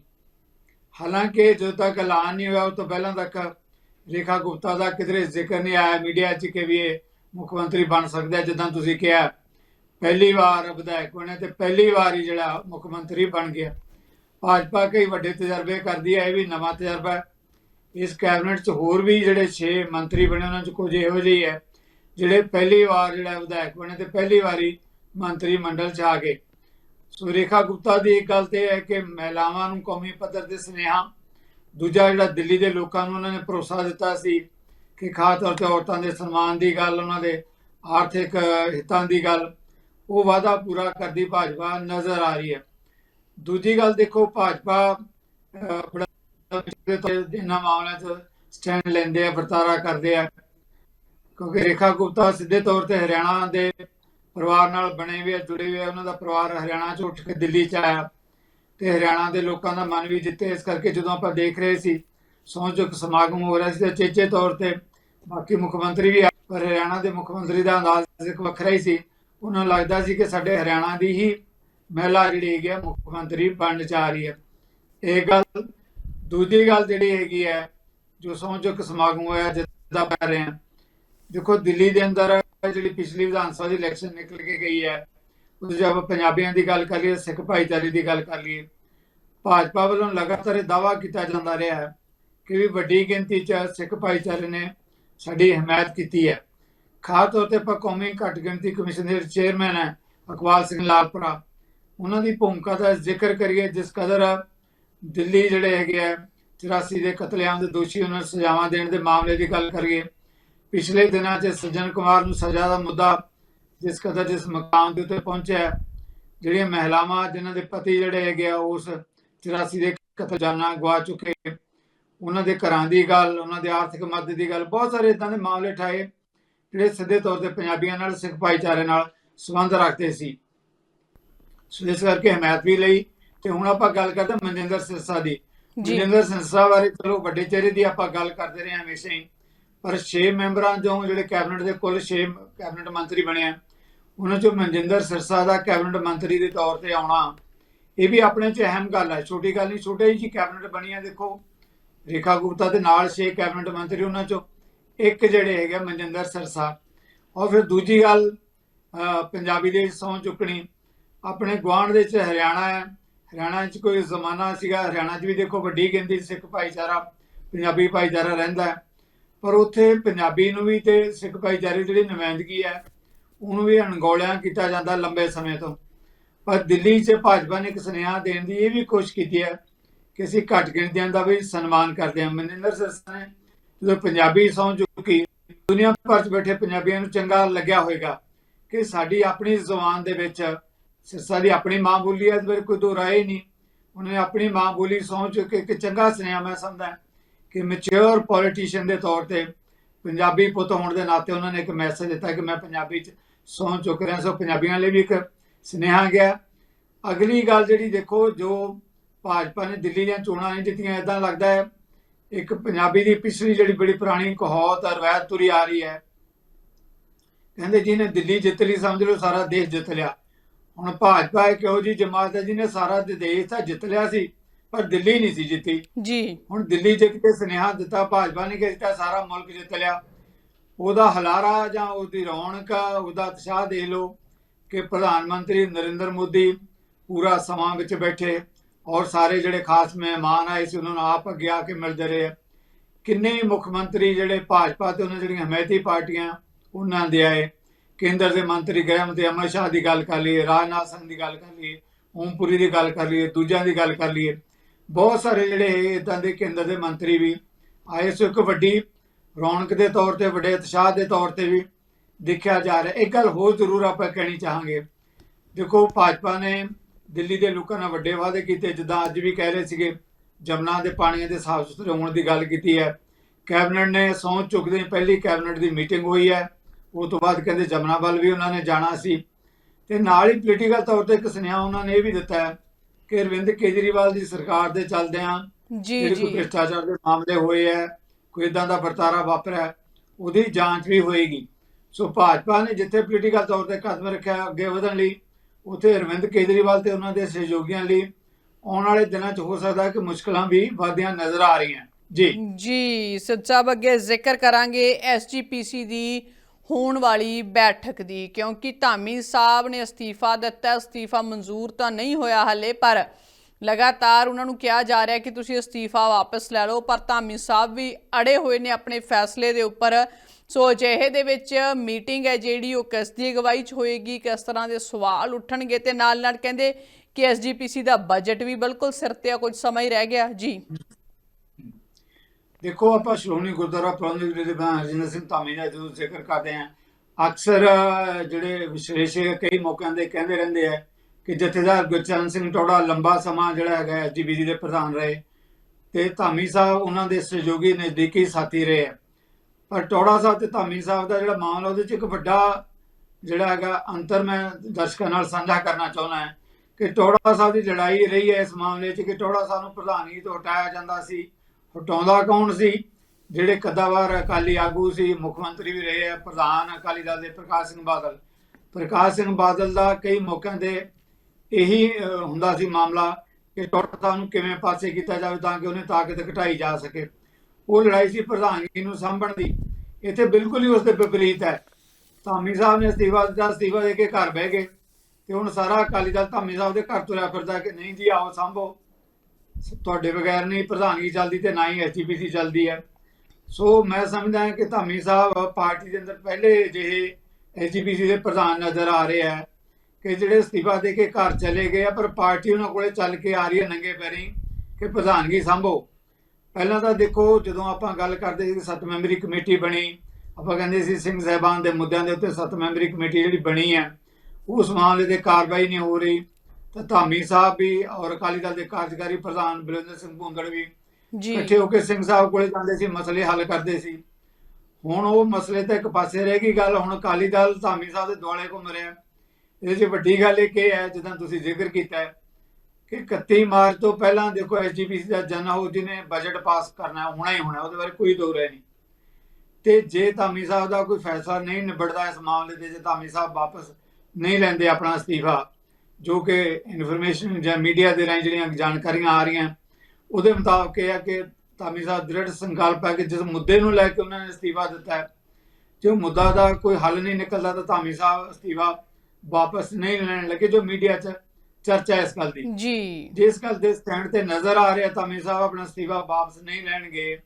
ਹਾਲਾਂਕਿ ਜਦੋਂ ਤੱਕ ਐਲਾਨ ਨਹੀਂ ਹੋਇਆ, ਉਸ ਤੋਂ ਪਹਿਲਾਂ ਤੱਕ ਰੇਖਾ ਗੁਪਤਾ ਦਾ ਕਿਧਰੇ ਜ਼ਿਕਰ ਨਹੀਂ ਆਇਆ ਮੀਡੀਆ 'ਚ ਕਿ ਵੀ ਇਹ ਮੁੱਖ ਮੰਤਰੀ ਬਣ ਸਕਦਾ ਜਿੱਦਾਂ ਤੁਸੀਂ ਕਿਹਾ। ਪਹਿਲੀ ਵਾਰ ਵਿਧਾਇਕ ਬਣੇ ਤੇ ਪਹਿਲੀ ਵਾਰ ਹੀ ਜਿਹੜਾ ਮੁੱਖ ਮੰਤਰੀ ਬਣ ਗਿਆ। ਭਾਜਪਾ ਕਈ ਵੱਡੇ ਤਜਰਬੇ ਕਰਦੀ ਹੈ, ਇਹ ਵੀ ਨਵਾਂ ਤਜਰਬਾ ਹੈ। ਇਸ ਕੈਬਨਿਟ 'ਚ ਹੋਰ ਵੀ ਜਿਹੜੇ 6 ਮੰਤਰੀ ਬਣੇ, ਉਹਨਾਂ 'ਚ ਕੁਝ ਇਹੋ ਜਿਹੇ ਹੈ ਜਿਹੜੇ ਪਹਿਲੀ ਵਾਰ ਜਿਹੜਾ ਵਿਧਾਇਕ ਬਣੇ ਤੇ ਪਹਿਲੀ ਵਾਰੀ ਮੰਤਰੀ ਮੰਡਲ 'ਚ ਆ ਗਏ। ਸੋ ਰੇਖਾ ਗੁਪਤਾ ਦੀ ਇੱਕ ਗੱਲ ਤੇ ਹੈ ਕਿ ਮਹਿਲਾਵਾਂ ਨੂੰ ਕੌਮੀ ਪੱਧਰ ਤੇ ਸੁਨੇਹਾ, ਦੂਜਾ ਜਿਹੜਾ ਦਿੱਲੀ ਦੇ ਲੋਕਾਂ ਨੂੰ ਉਹਨਾਂ ਨੇ ਭਰੋਸਾ ਦਿੱਤਾ ਸੀ ਕਿ ਖਾਸ ਤੌਰ ਤੇ ਔਰਤਾਂ ਦੇ ਸਨਮਾਨ ਦੀ ਗੱਲ, ਉਹਨਾਂ ਦੇ ਆਰਥਿਕ ਹਿੱਤਾਂ ਦੀ ਗੱਲ, ਉਹ ਵਾਅਦਾ ਪੂਰਾ ਕਰਦੀ ਭਾਜਪਾ ਨਜ਼ਰ ਆ ਰਹੀ ਹੈ। ਦੂਜੀ ਗੱਲ ਦੇਖੋ, ਭਾਜਪਾ ਬੜਾ ਇਹਨਾਂ ਮਾਮਲਿਆਂ 'ਚ ਸਟੈਂਡ ਲੈਂਦੇ ਆ ਵਰਤਾਰਾ ਕਰਦੇ ਆ। ਕਿਉਂਕਿ ਰੇਖਾ ਗੁਪਤਾ ਸਿੱਧੇ ਤੌਰ ਤੇ ਹਰਿਆਣਾ ਦੇ ਪਰਿਵਾਰ ਨਾਲ ਬਣੇ ਹੋਏ ਜੁੜੇ ਹੋਏ ਉਹਨਾਂ ਦਾ ਪਰਿਵਾਰ ਹਰਿਆਣਾ 'ਚ ਉੱਠ ਕੇ ਦਿੱਲੀ 'ਚ ਆਇਆ। ਤੇ ਹਰਿਆਣਾ ਦੇ ਲੋਕਾਂ ਦਾ ਮਨ ਵੀ ਜਿੱਤੇ। ਇਸ ਕਰਕੇ ਜਦੋਂ ਆਪਾਂ ਦੇਖ ਰਹੇ ਸੀ ਸਹੁੰ ਸਮਾਗਮ ਹੋ ਰਿਹਾ ਸੀ ਤੇ ਚੇਚੇ ਤੌਰ ਤੇ ਬਾਕੀ ਮੁੱਖ ਮੰਤਰੀ ਵੀ ਆਏ, ਪਰ ਹਰਿਆਣਾ ਦੇ ਮੁੱਖ ਮੰਤਰੀ ਦਾ ਅੰਦਾਜ਼ ਇੱਕ ਵੱਖਰਾ ਹੀ ਸੀ। ਉਹਨਾਂ ਨੂੰ ਲੱਗਦਾ ਸੀ ਕਿ ਸਾਡੇ ਹਰਿਆਣਾ ਦੀ ਹੀ ਮਹਿਲਾ ਜਿਹੜੀ ਹੈਗੀ ਆ ਮੁੱਖ ਮੰਤਰੀ ਬਣਨ ਜਾ ਰਹੀ ਹੈ। ਇਹ ਗੱਲ ਦੂਜੀ ਗੱਲ ਜਿਹੜੀ ਹੈਗੀ ਹੈ, ਜੋ ਸਹੁੰ ਸਮਾਗਮ ਹੋਇਆ, ਜਿੱਦਾਂ ਪੈ ਰਹੇ ਹਾਂ। ਦੇਖੋ, ਦਿੱਲੀ ਦੇ ਅੰਦਰ ਜਿਹੜੀ ਪਿਛਲੀ ਵਿਧਾਨ ਸਭਾ ਦੀ ਇਲੈਕਸ਼ਨ ਨਿਕਲ ਕੇ ਗਈ ਹੈ ਉਹ ਜੇ ਆਪਾਂ ਪੰਜਾਬੀਆਂ ਦੀ ਗੱਲ ਕਰ ਲਈਏ, ਸਿੱਖ ਭਾਈਚਾਰੇ ਦੀ ਗੱਲ ਕਰ ਲਈਏ। ਭਾਜਪਾ ਵੱਲੋਂ ਲਗਾਤਾਰ ਇਹ ਦਾਅਵਾ ਕੀਤਾ ਜਾਂਦਾ ਰਿਹਾ ਹੈ ਕਿ ਵੀ ਵੱਡੀ ਗਿਣਤੀ 'ਚ ਸਿੱਖ ਭਾਈਚਾਰੇ ਨੇ ਸਾਡੀ ਹਮਾਇਤ ਕੀਤੀ ਹੈ। ਖਾਸ ਤੌਰ ਤੇ ਆਪਾਂ ਕੌਮੀ ਘੱਟ ਗਿਣਤੀ ਕਮਿਸ਼ਨ ਦੇ ਚੇਅਰਮੈਨ ਹੈ, ਅਕਵਾਲ ਸਿੰਘ ਲਾਲਪੁਰਾ ਉਹਨਾਂ ਦੀ ਭੂਮਿਕਾ ਦਾ ਜ਼ਿਕਰ ਕਰੀਏ, ਜਿਸ ਕਦਰ ਦਿੱਲੀ ਜਿਹੜੇ ਹੈਗੇ ਆ 84 ਦੇ ਕਤਲੇਆਮ ਦੇ ਦੋਸ਼ੀ ਉਹਨਾਂ ਨੂੰ ਸਜ਼ਾਵਾਂ ਦੇਣ ਦੇ ਮਾਮਲੇ ਦੀ ਗੱਲ ਕਰੀਏ, ਪਿਛਲੇ ਦਿਨਾਂ 'ਚ ਸੱਜਣ ਕੁਮਾਰ ਨੂੰ ਸਜ਼ਾ ਦਾ ਮੁੱਦਾ ਜਿਸ ਕਦਰ ਜਿਸ ਮਕਾਮ ਦੇ ਉੱਤੇ ਪਹੁੰਚਿਆ ਜਿਹੜੀਆਂ ਮਹਿਲਾਵਾਂ ਜਿਨ੍ਹਾਂ ਦੇ ਪਤੀ ਜਿਹੜੇ ਹੈਗੇ ਆ ਉਸ 84 ਦੇ ਕਤਲ ਜਾਨਾਂ ਗਵਾ ਚੁੱਕੇ ਉਹਨਾਂ ਦੇ ਘਰਾਂ ਦੀ ਗੱਲ, ਉਹਨਾਂ ਦੇ ਆਰਥਿਕ ਮਦਦ ਦੀ ਗੱਲ, ਬਹੁਤ ਸਾਰੇ ਇਦਾਂ ਦੇ ਮਾਮਲੇ ਠਾਏ, ਜਿਹੜੇ ਸਿੱਧੇ ਤੌਰ ਤੇ ਪੰਜਾਬੀਆਂ ਨਾਲ, ਸਿੱਖ ਭਾਈਚਾਰੇ ਨਾਲ ਸੰਬੰਧ ਰੱਖਦੇ ਸੀ। ਸੋ ਇਸ ਕਰਕੇ ਹਮਾਇਤ ਵੀ ਲਈ ਤੇ ਹੁਣ ਆਪਾਂ ਗੱਲ ਕਰਦੇ ਮਨਜਿੰਦਰ ਸਿਰਸਾ ਦੀ। ਮਨਜਿੰਦਰ ਸਿਰਸਾ ਬਾਰੇ ਚਲੋ ਵੱਡੇ ਚਿਹਰੇ ਦੀ ਆਪਾਂ ਗੱਲ ਕਰਦੇ ਰਹੇ ਹਮੇਸ਼ਾ ਹੀ। ਪਰ 6 ਮੈਂਬਰਾਂ ਚੋਂ ਜਿਹੜੇ ਕੈਬਨਿਟ ਦੇ ਕੁੱਲ 6 ਕੈਬਨਿਟ ਮੰਤਰੀ ਬਣੇ ਆ ਉਹਨਾਂ ਚੋਂ ਮਨਜਿੰਦਰ ਸਿਰਸਾ ਦਾ ਕੈਬਨਿਟ ਮੰਤਰੀ ਦੇ ਤੌਰ ਤੇ ਆਉਣਾ ਇਹ ਵੀ ਆਪਣੇ 'ਚ ਅਹਿਮ ਗੱਲ ਹੈ ਛੋਟੀ ਗੱਲ ਨਹੀਂ ਛੋਟੇ ਜੀ ਕੈਬਨਿਟ ਬਣੀ ਆ ਦੇਖੋ। ਰੇਖਾ ਗੁਪਤਾ ਦੇ ਨਾਲ 6 ਕੈਬਨਿਟ ਮੰਤਰੀ ਉਹਨਾਂ ਚੋਂ ਇੱਕ ਜਿਹੜੇ ਹੈਗੇ ਮਨਜਿੰਦਰ ਸਿਰਸਾ। ਔਰ ਫਿਰ ਦੂਜੀ ਗੱਲ ਪੰਜਾਬੀ ਦੇ ਸਹੁੰ ਚੁੱਕਣੀ ਆਪਣੇ ਗੁਆਂਢ ਦੇ ਚ ਹਰਿਆਣਾ ਹੈ ਹਰਿਆਣਾ 'ਚ ਕੋਈ ਜ਼ਮਾਨਾ ਸੀਗਾ, ਹਰਿਆਣਾ 'ਚ ਵੀ ਦੇਖੋ ਵੱਡੀ ਗਿਣਤੀ ਸਿੱਖ ਭਾਈਚਾਰਾ, ਪੰਜਾਬੀ ਭਾਈਚਾਰਾ ਰਹਿੰਦਾ ਹੈ। ਪਰ ਉੱਥੇ ਪੰਜਾਬੀ ਨੂੰ ਵੀ ਤੇ ਸਿੱਖ ਭਾਈਚਾਰੇ ਦੀ ਜਿਹੜੀ ਨੁਮਾਇੰਦਗੀ ਹੈ, ਉਹਨੂੰ ਵੀ ਅਣਗੌਲਿਆਂ ਕੀਤਾ ਜਾਂਦਾ ਲੰਬੇ ਸਮੇਂ ਤੋਂ। ਪਰ ਦਿੱਲੀ 'ਚ ਭਾਜਪਾ ਨੇ ਇੱਕ ਸੁਨੇਹਾ ਦੇਣ ਦੀ ਇਹ ਵੀ ਕੋਸ਼ਿਸ਼ ਕੀਤੀ ਹੈ ਕਿ ਅਸੀਂ ਘੱਟ ਗਿਣਤੀਆਂ ਦਾ ਵੀ ਸਨਮਾਨ ਕਰਦੇ ਹਾਂ। ਮਨਿੰਦਰ ਸਿਰਸਾ ਨੇ ਜਦੋਂ ਪੰਜਾਬੀ ਸਹੁੰ ਚੁੱਕੀ, ਦੁਨੀਆ ਭਰ 'ਚ ਬੈਠੇ ਪੰਜਾਬੀਆਂ ਨੂੰ ਚੰਗਾ ਲੱਗਿਆ ਹੋਵੇਗਾ ਕਿ ਸਾਡੀ ਆਪਣੀ ਜ਼ੁਬਾਨ ਦੇ ਵਿੱਚ ਸਿਰਸਾ ਦੀ ਆਪਣੀ ਮਾਂ ਬੋਲੀ ਹੈ ਇਸ ਬਾਰੇ ਕੋਈ ਦੋ ਰਾਏ ਨਹੀਂ ਉਹਨੇ ਆਪਣੀ ਮਾਂ ਬੋਲੀ ਸਹੁੰ ਚੁੱਕ ਕੇ ਇੱਕ ਚੰਗਾ ਸੁਨੇਹਾ ਮੈਂ ਸਮਝਦਾ ਕਿ ਮੈਚੁਰ ਪੋਲੀਟੀਸ਼ੀਅਨ ਦੇ ਤੌਰ ਤੇ ਪੰਜਾਬੀ ਪੁੱਤ ਹੋਣ ਦੇ ਨਾਤੇ ਉਹਨਾਂ ਨੇ ਇੱਕ ਮੈਸੇਜ ਦਿੱਤਾ ਕਿ ਮੈਂ ਪੰਜਾਬੀ ਚ ਸਹੁੰ ਚੁੱਕ ਰਿਹਾ, ਸੋ ਪੰਜਾਬੀਆਂ ਲਈ ਵੀ ਇੱਕ ਸੁਨੇਹਾ ਗਿਆ। ਅਗਲੀ ਗੱਲ ਜਿਹੜੀ ਦੇਖੋ, ਜੋ ਭਾਜਪਾ ਨੇ ਦਿੱਲੀ ਦੀਆਂ ਚੋਣਾਂ ਨਹੀਂ ਜਿੱਤੀਆਂ ਇਦਾਂ ਲੱਗਦਾ ਹੈ ਇੱਕ ਪੰਜਾਬੀ ਦੀ ਪਿਛਲੀ ਜਿਹੜੀ ਬੜੀ ਪੁਰਾਣੀ ਕਹਾਵਤ ਆ ਰਵਾਇਤ ਤੁਰੀ ਆ ਰਹੀ ਹੈ ਕਹਿੰਦੇ ਜਿਹਨੇ ਦਿੱਲੀ ਜਿੱਤ ਲਈ, ਸਮਝ ਲਓ ਸਾਰਾ ਦੇਸ਼ ਜਿੱਤ ਲਿਆ। ਹੁਣ ਭਾਜਪਾ ਇੱਕ ਇਹੋ ਜੀ ਜਮਾਤ ਹੈ ਜਿਹਨੇ ਸਾਰਾ ਦੇਸ਼ ਤਾਂ ਜਿੱਤ ਲਿਆ ਸੀ ਪਰ ਦਿੱਲੀ ਨਹੀਂ ਸੀ ਜਿੱਤੀ। ਜੀ। ਹੁਣ ਦਿੱਲੀ ਜਿੱਤ ਕੇ ਸੁਨੇਹਾ ਦਿੱਤਾ ਭਾਜਪਾ ਨੇ ਕਿ ਦਿੱਤਾ ਸਾਰਾ ਮੁਲਕ ਜਿੱਤ ਲਿਆ। ਉਹਦਾ ਹਲਾਰਾ ਜਾਂ ਉਹਦੀ ਰੌਣਕ ਉਹਦਾ ਉਤਸ਼ਾਹ ਦੇ ਲਓ ਕਿ ਪ੍ਰਧਾਨ ਮੰਤਰੀ ਨਰਿੰਦਰ ਮੋਦੀ ਪੂਰਾ ਸਮਾਂ ਵਿੱਚ ਬੈਠੇ ਔਰ ਸਾਰੇ ਜਿਹੜੇ ਖਾਸ ਮਹਿਮਾਨ ਆਏ ਸੀ ਉਹਨਾਂ ਨੂੰ ਆਪ ਅੱਗੇ ਆ ਕੇ ਮਿਲਦੇ ਰਹੇ। ਕਿੰਨੇ ਮੁੱਖ ਮੰਤਰੀ ਜਿਹੜੇ ਭਾਜਪਾ ਤੇ ਉਹਨਾਂ ਜਿਹੜੀਆਂ ਹਮਾਇਤੀ ਪਾਰਟੀਆਂ ਉਹਨਾਂ ਦੇ ਆਏ। ਕੇਂਦਰ ਦੇ ਮੰਤਰੀ ਗ੍ਰਹਿ ਮੰਤਰੀ ਅਮਰ ਸ਼ਾਹ ਦੀ ਗੱਲ ਕਰ ਲਈਏ, ਰਾਜਨਾਥ ਸਿੰਘ ਦੀ ਗੱਲ ਕਰ ਲਈਏ, ਓਮਪੁਰੀ ਦੀ ਗੱਲ ਕਰ ਲਈਏ, ਦੂਜਿਆਂ ਦੀ ਗੱਲ ਕਰ ਲਈਏ, ਬਹੁਤ ਸਾਰੇ ਜਿਹੜੇ ਇਦਾਂ ਦੇ ਕੇਂਦਰ ਦੇ ਮੰਤਰੀ ਵੀ ਆਏ ਸੋ। ਇੱਕ ਵੱਡੀ ਰੌਣਕ ਦੇ ਤੌਰ ਤੇ, ਵੱਡੇ ਉਤਸ਼ਾਹ ਦੇ ਤੌਰ ਤੇ ਵੀ ਦੇਖਿਆ ਜਾ ਰਿਹਾ। ਇੱਕ ਗੱਲ ਹੋਰ ਜ਼ਰੂਰ ਆਪਾਂ ਕਹਿਣੀ ਚਾਹਾਂਗੇ। ਦੇਖੋ, ਭਾਜਪਾ ਨੇ ਦਿੱਲੀ ਦੇ ਲੋਕਾਂ ਨਾਲ ਵੱਡੇ ਵਾਅਦੇ ਕੀਤੇ। ਜਿੱਦਾਂ ਅੱਜ ਵੀ ਕਹਿ ਰਹੇ ਸੀਗੇ, ਜਮਨਾ ਦੇ ਪਾਣੀਆਂ ਦੇ ਸਾਫ਼ ਸੁਥਰੇ ਹੋਣ ਦੀ ਗੱਲ ਕੀਤੀ ਹੈ। ਕੈਬਨਿਟ ਨੇ ਸਹੁੰ ਚੁੱਕਦੇ, ਪਹਿਲੀ ਕੈਬਨਿਟ ਦੀ ਮੀਟਿੰਗ ਹੋਈ ਹੈ। ਉਹ ਤੋਂ ਬਾਅਦ ਕਹਿੰਦੇ ਜਮਨਾ ਵੱਲ ਵੀ ਉਹਨਾਂ ਨੇ ਜਾਣਾ ਸੀ। ਤੇ ਨਾਲ ਹੀ ਪੋਲੀਟੀਕਲ ਤੌਰ ਤੇ ਇੱਕ ਸੁਨੇਹਾ ਉਹਨਾਂ ਨੇ ਇਹ ਵੀ ਦਿੱਤਾ ਹੈ ਕਿ ਅਰਵਿੰਦ ਕੇਜਰੀਵਾਲ ਦੀ ਸਰਕਾਰ ਦੇ ਚੱਲਦਿਆਂ ਜੀ ਜਿਹੜੇ ਕੋਈ ਜੀ। ਭ੍ਰਿਸ਼ਟਾਚਾਰ ਦੇ ਮਾਮਲੇ ਹੋਏ ਹੈ ਕੋਈ ਇਦਾਂ ਦਾ ਵਰਤਾਰਾ ਵਾਪਰਿਆ ਉਹਦੀ ਜਾਂਚ ਵੀ ਹੋਏਗੀ। ਸੋ ਭਾਜਪਾ ਨੇ ਜਿੱਥੇ ਪੋਲੀਟੀਕਲ ਤੌਰ ਤੇ ਕਦਮ ਰੱਖਿਆ ਅੱਗੇ ਵਧਣ ਲਈ ਉੱਥੇ ਅਰਵਿੰਦ ਕੇਜਰੀਵਾਲ ਤੇ ਉਹਨਾਂ ਦੇ ਸਹਿਯੋਗੀਆਂ ਲਈ ਆਉਣ ਵਾਲੇ ਦਿਨਾਂ 'ਚ ਹੋ ਸਕਦਾ ਕਿ ਮੁਸ਼ਕਲਾਂ ਵੀ ਵਧਦੀਆਂ ਨਜ਼ਰ ਆ ਰਹੀਆਂ। ਜੀ। ਜੀ ਸੱਚ ਅੱਗੇ ਜ਼ਿਕਰ ਕਰਾਂਗੇ ਐਸਜੀਪੀਸੀ ਦੀ ਹੋਣ ਵਾਲੀ ਬੈਠਕ ਦੀ, ਕਿਉਂਕਿ ਧਾਮੀ ਸਾਹਿਬ ਨੇ ਅਸਤੀਫਾ ਦਿੱਤਾ, ਅਸਤੀਫਾ ਮਨਜ਼ੂਰ ਤਾਂ ਨਹੀਂ ਹੋਇਆ ਹਲੇ, ਪਰ ਲਗਾਤਾਰ ਉਹਨਾਂ ਨੂੰ ਕਿਹਾ ਜਾ ਰਿਹਾ ਕਿ ਤੁਸੀਂ ਅਸਤੀਫਾ ਵਾਪਸ ਲੈ ਲਓ, ਪਰ ਧਾਮੀ ਸਾਹਿਬ ਵੀ ਅੜੇ ਹੋਏ ਨੇ ਆਪਣੇ ਫੈਸਲੇ ਦੇ ਉੱਪਰ। ਸੋ ਅਜਿਹੇ ਦੇ ਵਿੱਚ ਮੀਟਿੰਗ ਹੈ ਜਿਹੜੀ ਉਹ ਕਿਸ ਦੀ ਅਗਵਾਈ 'ਚ ਹੋਏਗੀ, ਕਿਸ ਤਰ੍ਹਾਂ ਦੇ ਸਵਾਲ ਉੱਠਣਗੇ ਤੇ ਨਾਲ ਨਾਲ ਕਹਿੰਦੇ ਕਿ ਐਸਜੀਪੀਸੀ ਦਾ ਬਜਟ ਵੀ ਬਿਲਕੁਲ ਸਿਰ ਤੇ ਆ, ਕੁਝ ਸਮਾਂ ਹੀ ਰਹਿ ਗਿਆ। ਜੀ। ਦੇਖੋ, ਆਪਾਂ ਸ਼੍ਰੋਮਣੀ ਗੁਰਦੁਆਰਾ ਪ੍ਰਬੰਧਕ ਕਮੇਟੀ ਦੇ ਪ੍ਰਧਾਨ ਰਜਿੰਦਰ ਸਿੰਘ ਧਾਮੀ ਦਾ ਜਦੋਂ ਜ਼ਿਕਰ ਕਰਦੇ ਹਾਂ, ਅਕਸਰ ਜਿਹੜੇ ਵਿਸ਼ਲੇਸ਼ਕ ਕਈ ਮੌਕਿਆਂ ਦੇ ਕਹਿੰਦੇ ਰਹਿੰਦੇ ਆ ਕਿ ਜਥੇਦਾਰ ਗੁਰਚਰਨ ਸਿੰਘ ਟੋੜਾ ਲੰਬਾ ਸਮਾਂ ਜਿਹੜਾ ਹੈਗਾ ਐਸਜੀਬੀਜੀ ਦੇ ਪ੍ਰਧਾਨ ਰਹੇ ਤੇ ਧਾਮੀ ਸਾਹਿਬ ਉਹਨਾਂ ਦੇ ਸਹਿਯੋਗੀ ਨਜ਼ਦੀਕੀ ਸਾਥੀ ਰਹੇ ਆ। ਪਰ ਟੋੜਾ ਸਾਹਿਬ ਤੇ ਧਾਮੀ ਸਾਹਿਬ ਦਾ ਜਿਹੜਾ ਮਾਮਲਾ, ਉਹਦੇ ਚ ਇੱਕ ਵੱਡਾ ਜਿਹੜਾ ਹੈਗਾ ਅੰਤਰ ਮੈਂ ਦਰਸ਼ਕਾਂ ਨਾਲ ਸਾਂਝਾ ਕਰਨਾ ਚਾਹੁੰਦਾ ਹਾਂ ਕਿ ਟੋੜਾ ਸਾਹਿਬ ਦੀ ਲੜਾਈ ਰਹੀ ਹੈ ਇਸ ਮਾਮਲੇ 'ਚ ਕਿ ਟੋੜਾ ਸਾਹਿਬ ਨੂੰ ਪ੍ਰਧਾਨੀ ਤੋਂ ਹਟਾਇਆ ਜਾਂਦਾ ਸੀ। ਹਟਾਉਂਦਾ ਕੌਣ ਸੀ? ਜਿਹੜੇ ਕਦਾਵਾਰ ਅਕਾਲੀ ਆਗੂ ਸੀ, ਮੁੱਖ ਮੰਤਰੀ ਵੀ ਰਹੇ ਆ, ਪ੍ਰਧਾਨ ਅਕਾਲੀ ਦਲ ਦੇ ਪ੍ਰਕਾਸ਼ ਸਿੰਘ ਬਾਦਲ। ਪ੍ਰਕਾਸ਼ ਸਿੰਘ ਬਾਦਲ ਦਾ ਕਈ ਮੌਕਿਆਂ ਤੇ ਇਹੀ ਹੁੰਦਾ ਸੀ ਮਾਮਲਾ ਕਿ ਟੋੜਾ ਸਾਹਿਬ ਨੂੰ ਕਿਵੇਂ ਪਾਸੇ ਕੀਤਾ ਜਾਵੇ ਤਾਂ ਕਿ ਉਹਨੇ ਤਾਕਤ ਘਟਾਈ ਜਾ ਸਕੇ। ਉਹ ਲੜਾਈ ਸੀ ਪ੍ਰਧਾਨਗੀ ਨੂੰ ਸਾਂਭਣ ਦੀ। ਇੱਥੇ ਬਿਲਕੁਲ ਹੀ ਉਸ ਦੇ ਵਿਪਰੀਤ ਹੈ। ਧਾਮੀ ਸਾਹਿਬ ਨੇ ਅਸਤੀਫਾ ਦਿੱਤਾ, ਅਸਤੀਫਾ ਦੇ ਕੇ ਘਰ ਬਹਿ ਗਏ ਤੇ ਹੁਣ ਸਾਰਾ ਅਕਾਲੀ ਦਲ ਧਾਮੀ ਸਾਹਿਬ ਦੇ ਘਰ ਤੁਰਿਆ ਫਿਰਦਾ ਕਿ ਨਹੀਂ ਜੀ, ਆਓ ਸੰਭੋ। ਤੁਹਾਡੇ ਬਗੈਰ ਨਹੀਂ ਪ੍ਰਧਾਨਗੀ ਚੱਲਦੀ ਤੇ ਨਾ ਹੀ ਐਸਜੀਪੀਸੀ ਚੱਲਦੀ ਹੈ। ਸੋ ਮੈਂ ਸਮਝਦਾ ਕਿ ਧਾਮੀ ਸਾਹਿਬ ਪਾਰਟੀ ਦੇ ਅੰਦਰ ਪਹਿਲੇ ਜਿਹੇ ਐਸਜੀਪੀਸੀ ਦੇ ਪ੍ਰਧਾਨ ਨਜ਼ਰ ਆ ਰਹੇ ਹੈ ਕਿ ਜਿਹੜੇ ਅਸਤੀਫਾ ਦੇ ਕੇ ਘਰ ਚਲੇ ਗਏ ਆ, ਪਰ ਪਾਰਟੀ ਉਹਨਾਂ ਕੋਲੇ ਚੱਲ ਕੇ ਆ ਰਹੀ ਹੈ ਨੰਗੇ ਪੈਰੀ ਕਿ ਪ੍ਰਧਾਨਗੀ ਸੰਭੋ। ਪਹਿਲਾਂ ਤਾਂ ਦੇਖੋ, ਜਦੋਂ ਆਪਾਂ ਗੱਲ ਕਰਦੇ ਸੀ ਸੱਤ ਮੈਂਬਰੀ ਕਮੇਟੀ ਬਣੀ, ਆਪਾਂ ਕਹਿੰਦੇ ਸੀ ਸਿੰਘ ਸਾਹਿਬਾਨ ਦੇ ਮੁੱਦਿਆਂ ਦੇ ਉੱਤੇ ਸੱਤ ਮੈਂਬਰੀ ਕਮੇਟੀ ਜਿਹੜੀ ਬਣੀ ਹੈ ਉਸ ਮਾਮਲੇ ਤੇ ਕਾਰਵਾਈ ਨਹੀਂ ਹੋ ਰਹੀ। ਤਾਂ ਧਾਮੀ ਸਾਹਿਬ ਵੀ ਔਰ ਅਕਾਲੀ ਦਲ ਦੇ ਕਾਰਜਕਾਰੀ ਪ੍ਰਧਾਨ ਬਲਵਿੰਦਰ ਸਿੰਘ ਭੁੰਦੜ ਵੀ ਜੀ। ਇਕੱਠੇ ਹੋ ਕੇ ਸਿੰਘ ਸਾਹਿਬ ਕੋਲੇ ਜਾਂਦੇ ਸੀ ਮਸਲੇ ਹੱਲ ਕਰਦੇ ਸੀ। ਹੁਣ ਉਹ ਮਸਲੇ ਤਾਂ ਇੱਕ ਪਾਸੇ ਰਹਿ ਗਈ ਗੱਲ ਹੁਣ ਅਕਾਲੀ ਦਲ ਧਾਮੀ ਸਾਹਿਬ ਦੇ ਦੁਆਲੇ ਘੁੰਮ ਰਿਹਾ। ਇਹਦੇ 'ਚ ਵੱਡੀ ਗੱਲ ਇਹ ਕਿ ਹੈ ਜਿੱਦਾਂ ਤੁਸੀਂ ਜ਼ਿਕਰ ਕੀਤਾ ਕਿ 31 ਮਾਰਚ ਤੋਂ ਪਹਿਲਾਂ ਦੇਖੋ ਐਸਜੀਪੀਸੀ ਦਾ ਜਨ ਹੋ ਜਿਹਨੇ ਬਜਟ ਪਾਸ ਕਰਨਾ ਹੋਣਾ ਹੀ ਹੋਣਾ ਉਹਦੇ ਬਾਰੇ ਕੋਈ ਦੋ ਰਾਏ ਨਹੀਂ। ਤੇ ਜੇ ਧਾਮੀ ਸਾਹਿਬ ਦਾ ਕੋਈ ਫੈਸਲਾ ਨਹੀਂ ਨਿਬੜਦਾ ਇਸ ਮਾਮਲੇ ਦੇ ਜੇ ਧਾਮੀ ਸਾਹਿਬ ਵਾਪਸ ਨਹੀਂ ਲੈਂਦੇ ਆਪਣਾ ਅਸਤੀਫਾ ਜੋ ਕਿ ਇਨਫੋਰਮੇਸ਼ਨ ਜਾਂ ਮੀਡੀਆ ਦੇ ਰਾਹੀਂ ਜਿਹੜੀਆਂ ਜਾਣਕਾਰੀਆਂ ਆ ਰਹੀਆਂ ਉਹਦੇ ਮੁਤਾਬਕ ਇਹ ਹੈ ਕਿ ਧਾਮੀ ਸਾਹਿਬ ਦ੍ਰਿੜ ਸੰਕਲਪ ਹੈ ਕਿ ਜਿਸ ਮੁੱਦੇ ਨੂੰ ਲੈ ਕੇ ਉਹਨਾਂ ਨੇ ਅਸਤੀਫਾ ਦਿੱਤਾ ਹੈ ਜੇ ਉਹ ਮੁੱਦਾ ਦਾ ਕੋਈ ਹੱਲ ਨਹੀਂ ਨਿਕਲਦਾ ਤਾਂ ਧਾਮੀ ਸਾਹਿਬ ਅਸਤੀਫਾ ਵਾਪਸ ਨਹੀਂ ਲੈਣ ਲੱਗੇ ਜੋ ਮੀਡੀਆ 'ਚ ਚਰਚਾ ਇਸ ਗੱਲ ਦੀ। ਜੀ। ਜੇ ਇਸ ਗੱਲ ਦੇ ਸਟੈਂਡ ਤੇ ਨਜ਼ਰ ਆ ਰਿਹਾ ਧਾਮੀ ਸਾਹਿਬ ਆਪਣਾ ਅਸਤੀਫਾ ਵਾਪਸ ਨਹੀਂ ਲੈਣਗੇ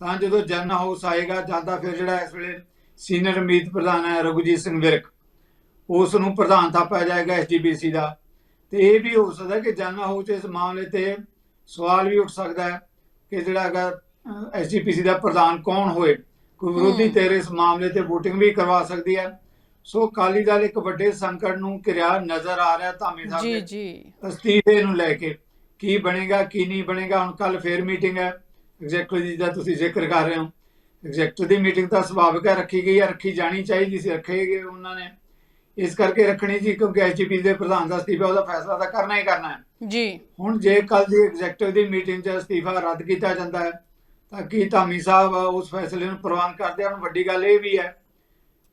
ਤਾਂ ਜਦੋਂ ਜਨ ਹਾਊਸ ਆਏਗਾ ਜਾਂਦਾ ਫਿਰ ਜਿਹੜਾ ਇਸ ਵੇਲੇ ਸੀਨੀਅਰ ਮੀਤ ਪ੍ਰਧਾਨ ਹੈ ਰਘੁਜੀਤ ਸਿੰਘ ਵਿਰਕ ਉਸ ਨੂੰ ਪ੍ਰਧਾਨ ਥਾਪਿਆ ਜਾਏਗਾ ਐਸਜੀਪੀਸੀ ਦਾ। ਤੇ ਇਹ ਵੀ ਹੋ ਸਕਦਾ ਕਿ ਜਨ ਹਾਊਸ ਇਸ ਮਾਮਲੇ ਤੇ ਸਵਾਲ ਵੀ ਉੱਠ ਸਕਦਾ ਹੈ ਕਿ ਜਿਹੜਾ ਹੈਗਾ ਐਸਜੀਪੀਸੀ ਦਾ ਪ੍ਰਧਾਨ ਕੌਣ ਹੋਏ। ਕੋਈ ਵਿਰੋਧੀ। ਧਿਰ ਇਸ ਮਾਮਲੇ ਤੇ VOTING ਵੀ ਕਰਵਾ ਸਕਦੀ ਹੈ। ਸੋ ਅਕਾਲੀ ਦਲ ਇੱਕ ਵੱਡੇ ਸੰਕਟ ਨੂੰ ਘਿਰਿਆ ਨਜ਼ਰ ਆ ਰਿਹਾ ਧਾਮੀ ਸਾਹਿਬ ਜੀ ਜੀ। ਅਸਤੀਫੇ ਨੂੰ ਲੈ ਕੇ। ਕੀ ਬਣੇਗਾ ਕੀ ਨਹੀਂ ਬਣੇਗਾ ਹੁਣ ਕੱਲ ਫੇਰ ਮੀਟਿੰਗ ਹੈ। ਐਗਜ਼ੈਕਟਿਵ ਦੀ ਦਾ ਤੁਸੀਂ ਜ਼ਿਕਰ ਕਰ ਰਹੇ ਹੋ। ਐਗਜ਼ੈਕਟਿਵ ਦੀ ਮੀਟਿੰਗ ਤਾਂ ਸੁਭਾਵਿਕ ਹੈ ਰੱਖੀ ਗਈ ਹੈ ਰੱਖੀ ਜਾਣੀ ਚਾਹੀਦੀ ਸੀ ਰੱਖੇਗੇ ਉਹਨਾਂ ਨੇ। ਇਸ ਕਰਕੇ ਰੱਖਣੀ ਸੀ ਕਿਉਂਕਿ ਐਚਪੀ ਦੇ ਪ੍ਰਧਾਨ ਦਾ ਅਸਤੀਫਾ ਉਹਦਾ ਫੈਸਲਾ ਤਾਂ ਕਰਨਾ ਹੀ ਕਰਨਾ ਹੈ। ਜੀ। ਹੁਣ ਜੇ ਕੱਲ ਦੀ ਐਗਜ਼ੈਕਟਿਵ ਦੀ ਮੀਟਿੰਗ 'ਚ ਅਸਤੀਫਾ ਰੱਦ ਕੀਤਾ ਜਾਂਦਾ ਹੈ ਤਾਂ ਕੀ ਧਾਮੀ ਸਾਹਿਬ ਉਸ ਫੈਸਲੇ ਨੂੰ ਪ੍ਰਵਾਨ ਕਰਦੇ ਹਨ ਵੱਡੀ ਗੱਲ ਇਹ ਵੀ ਹੈ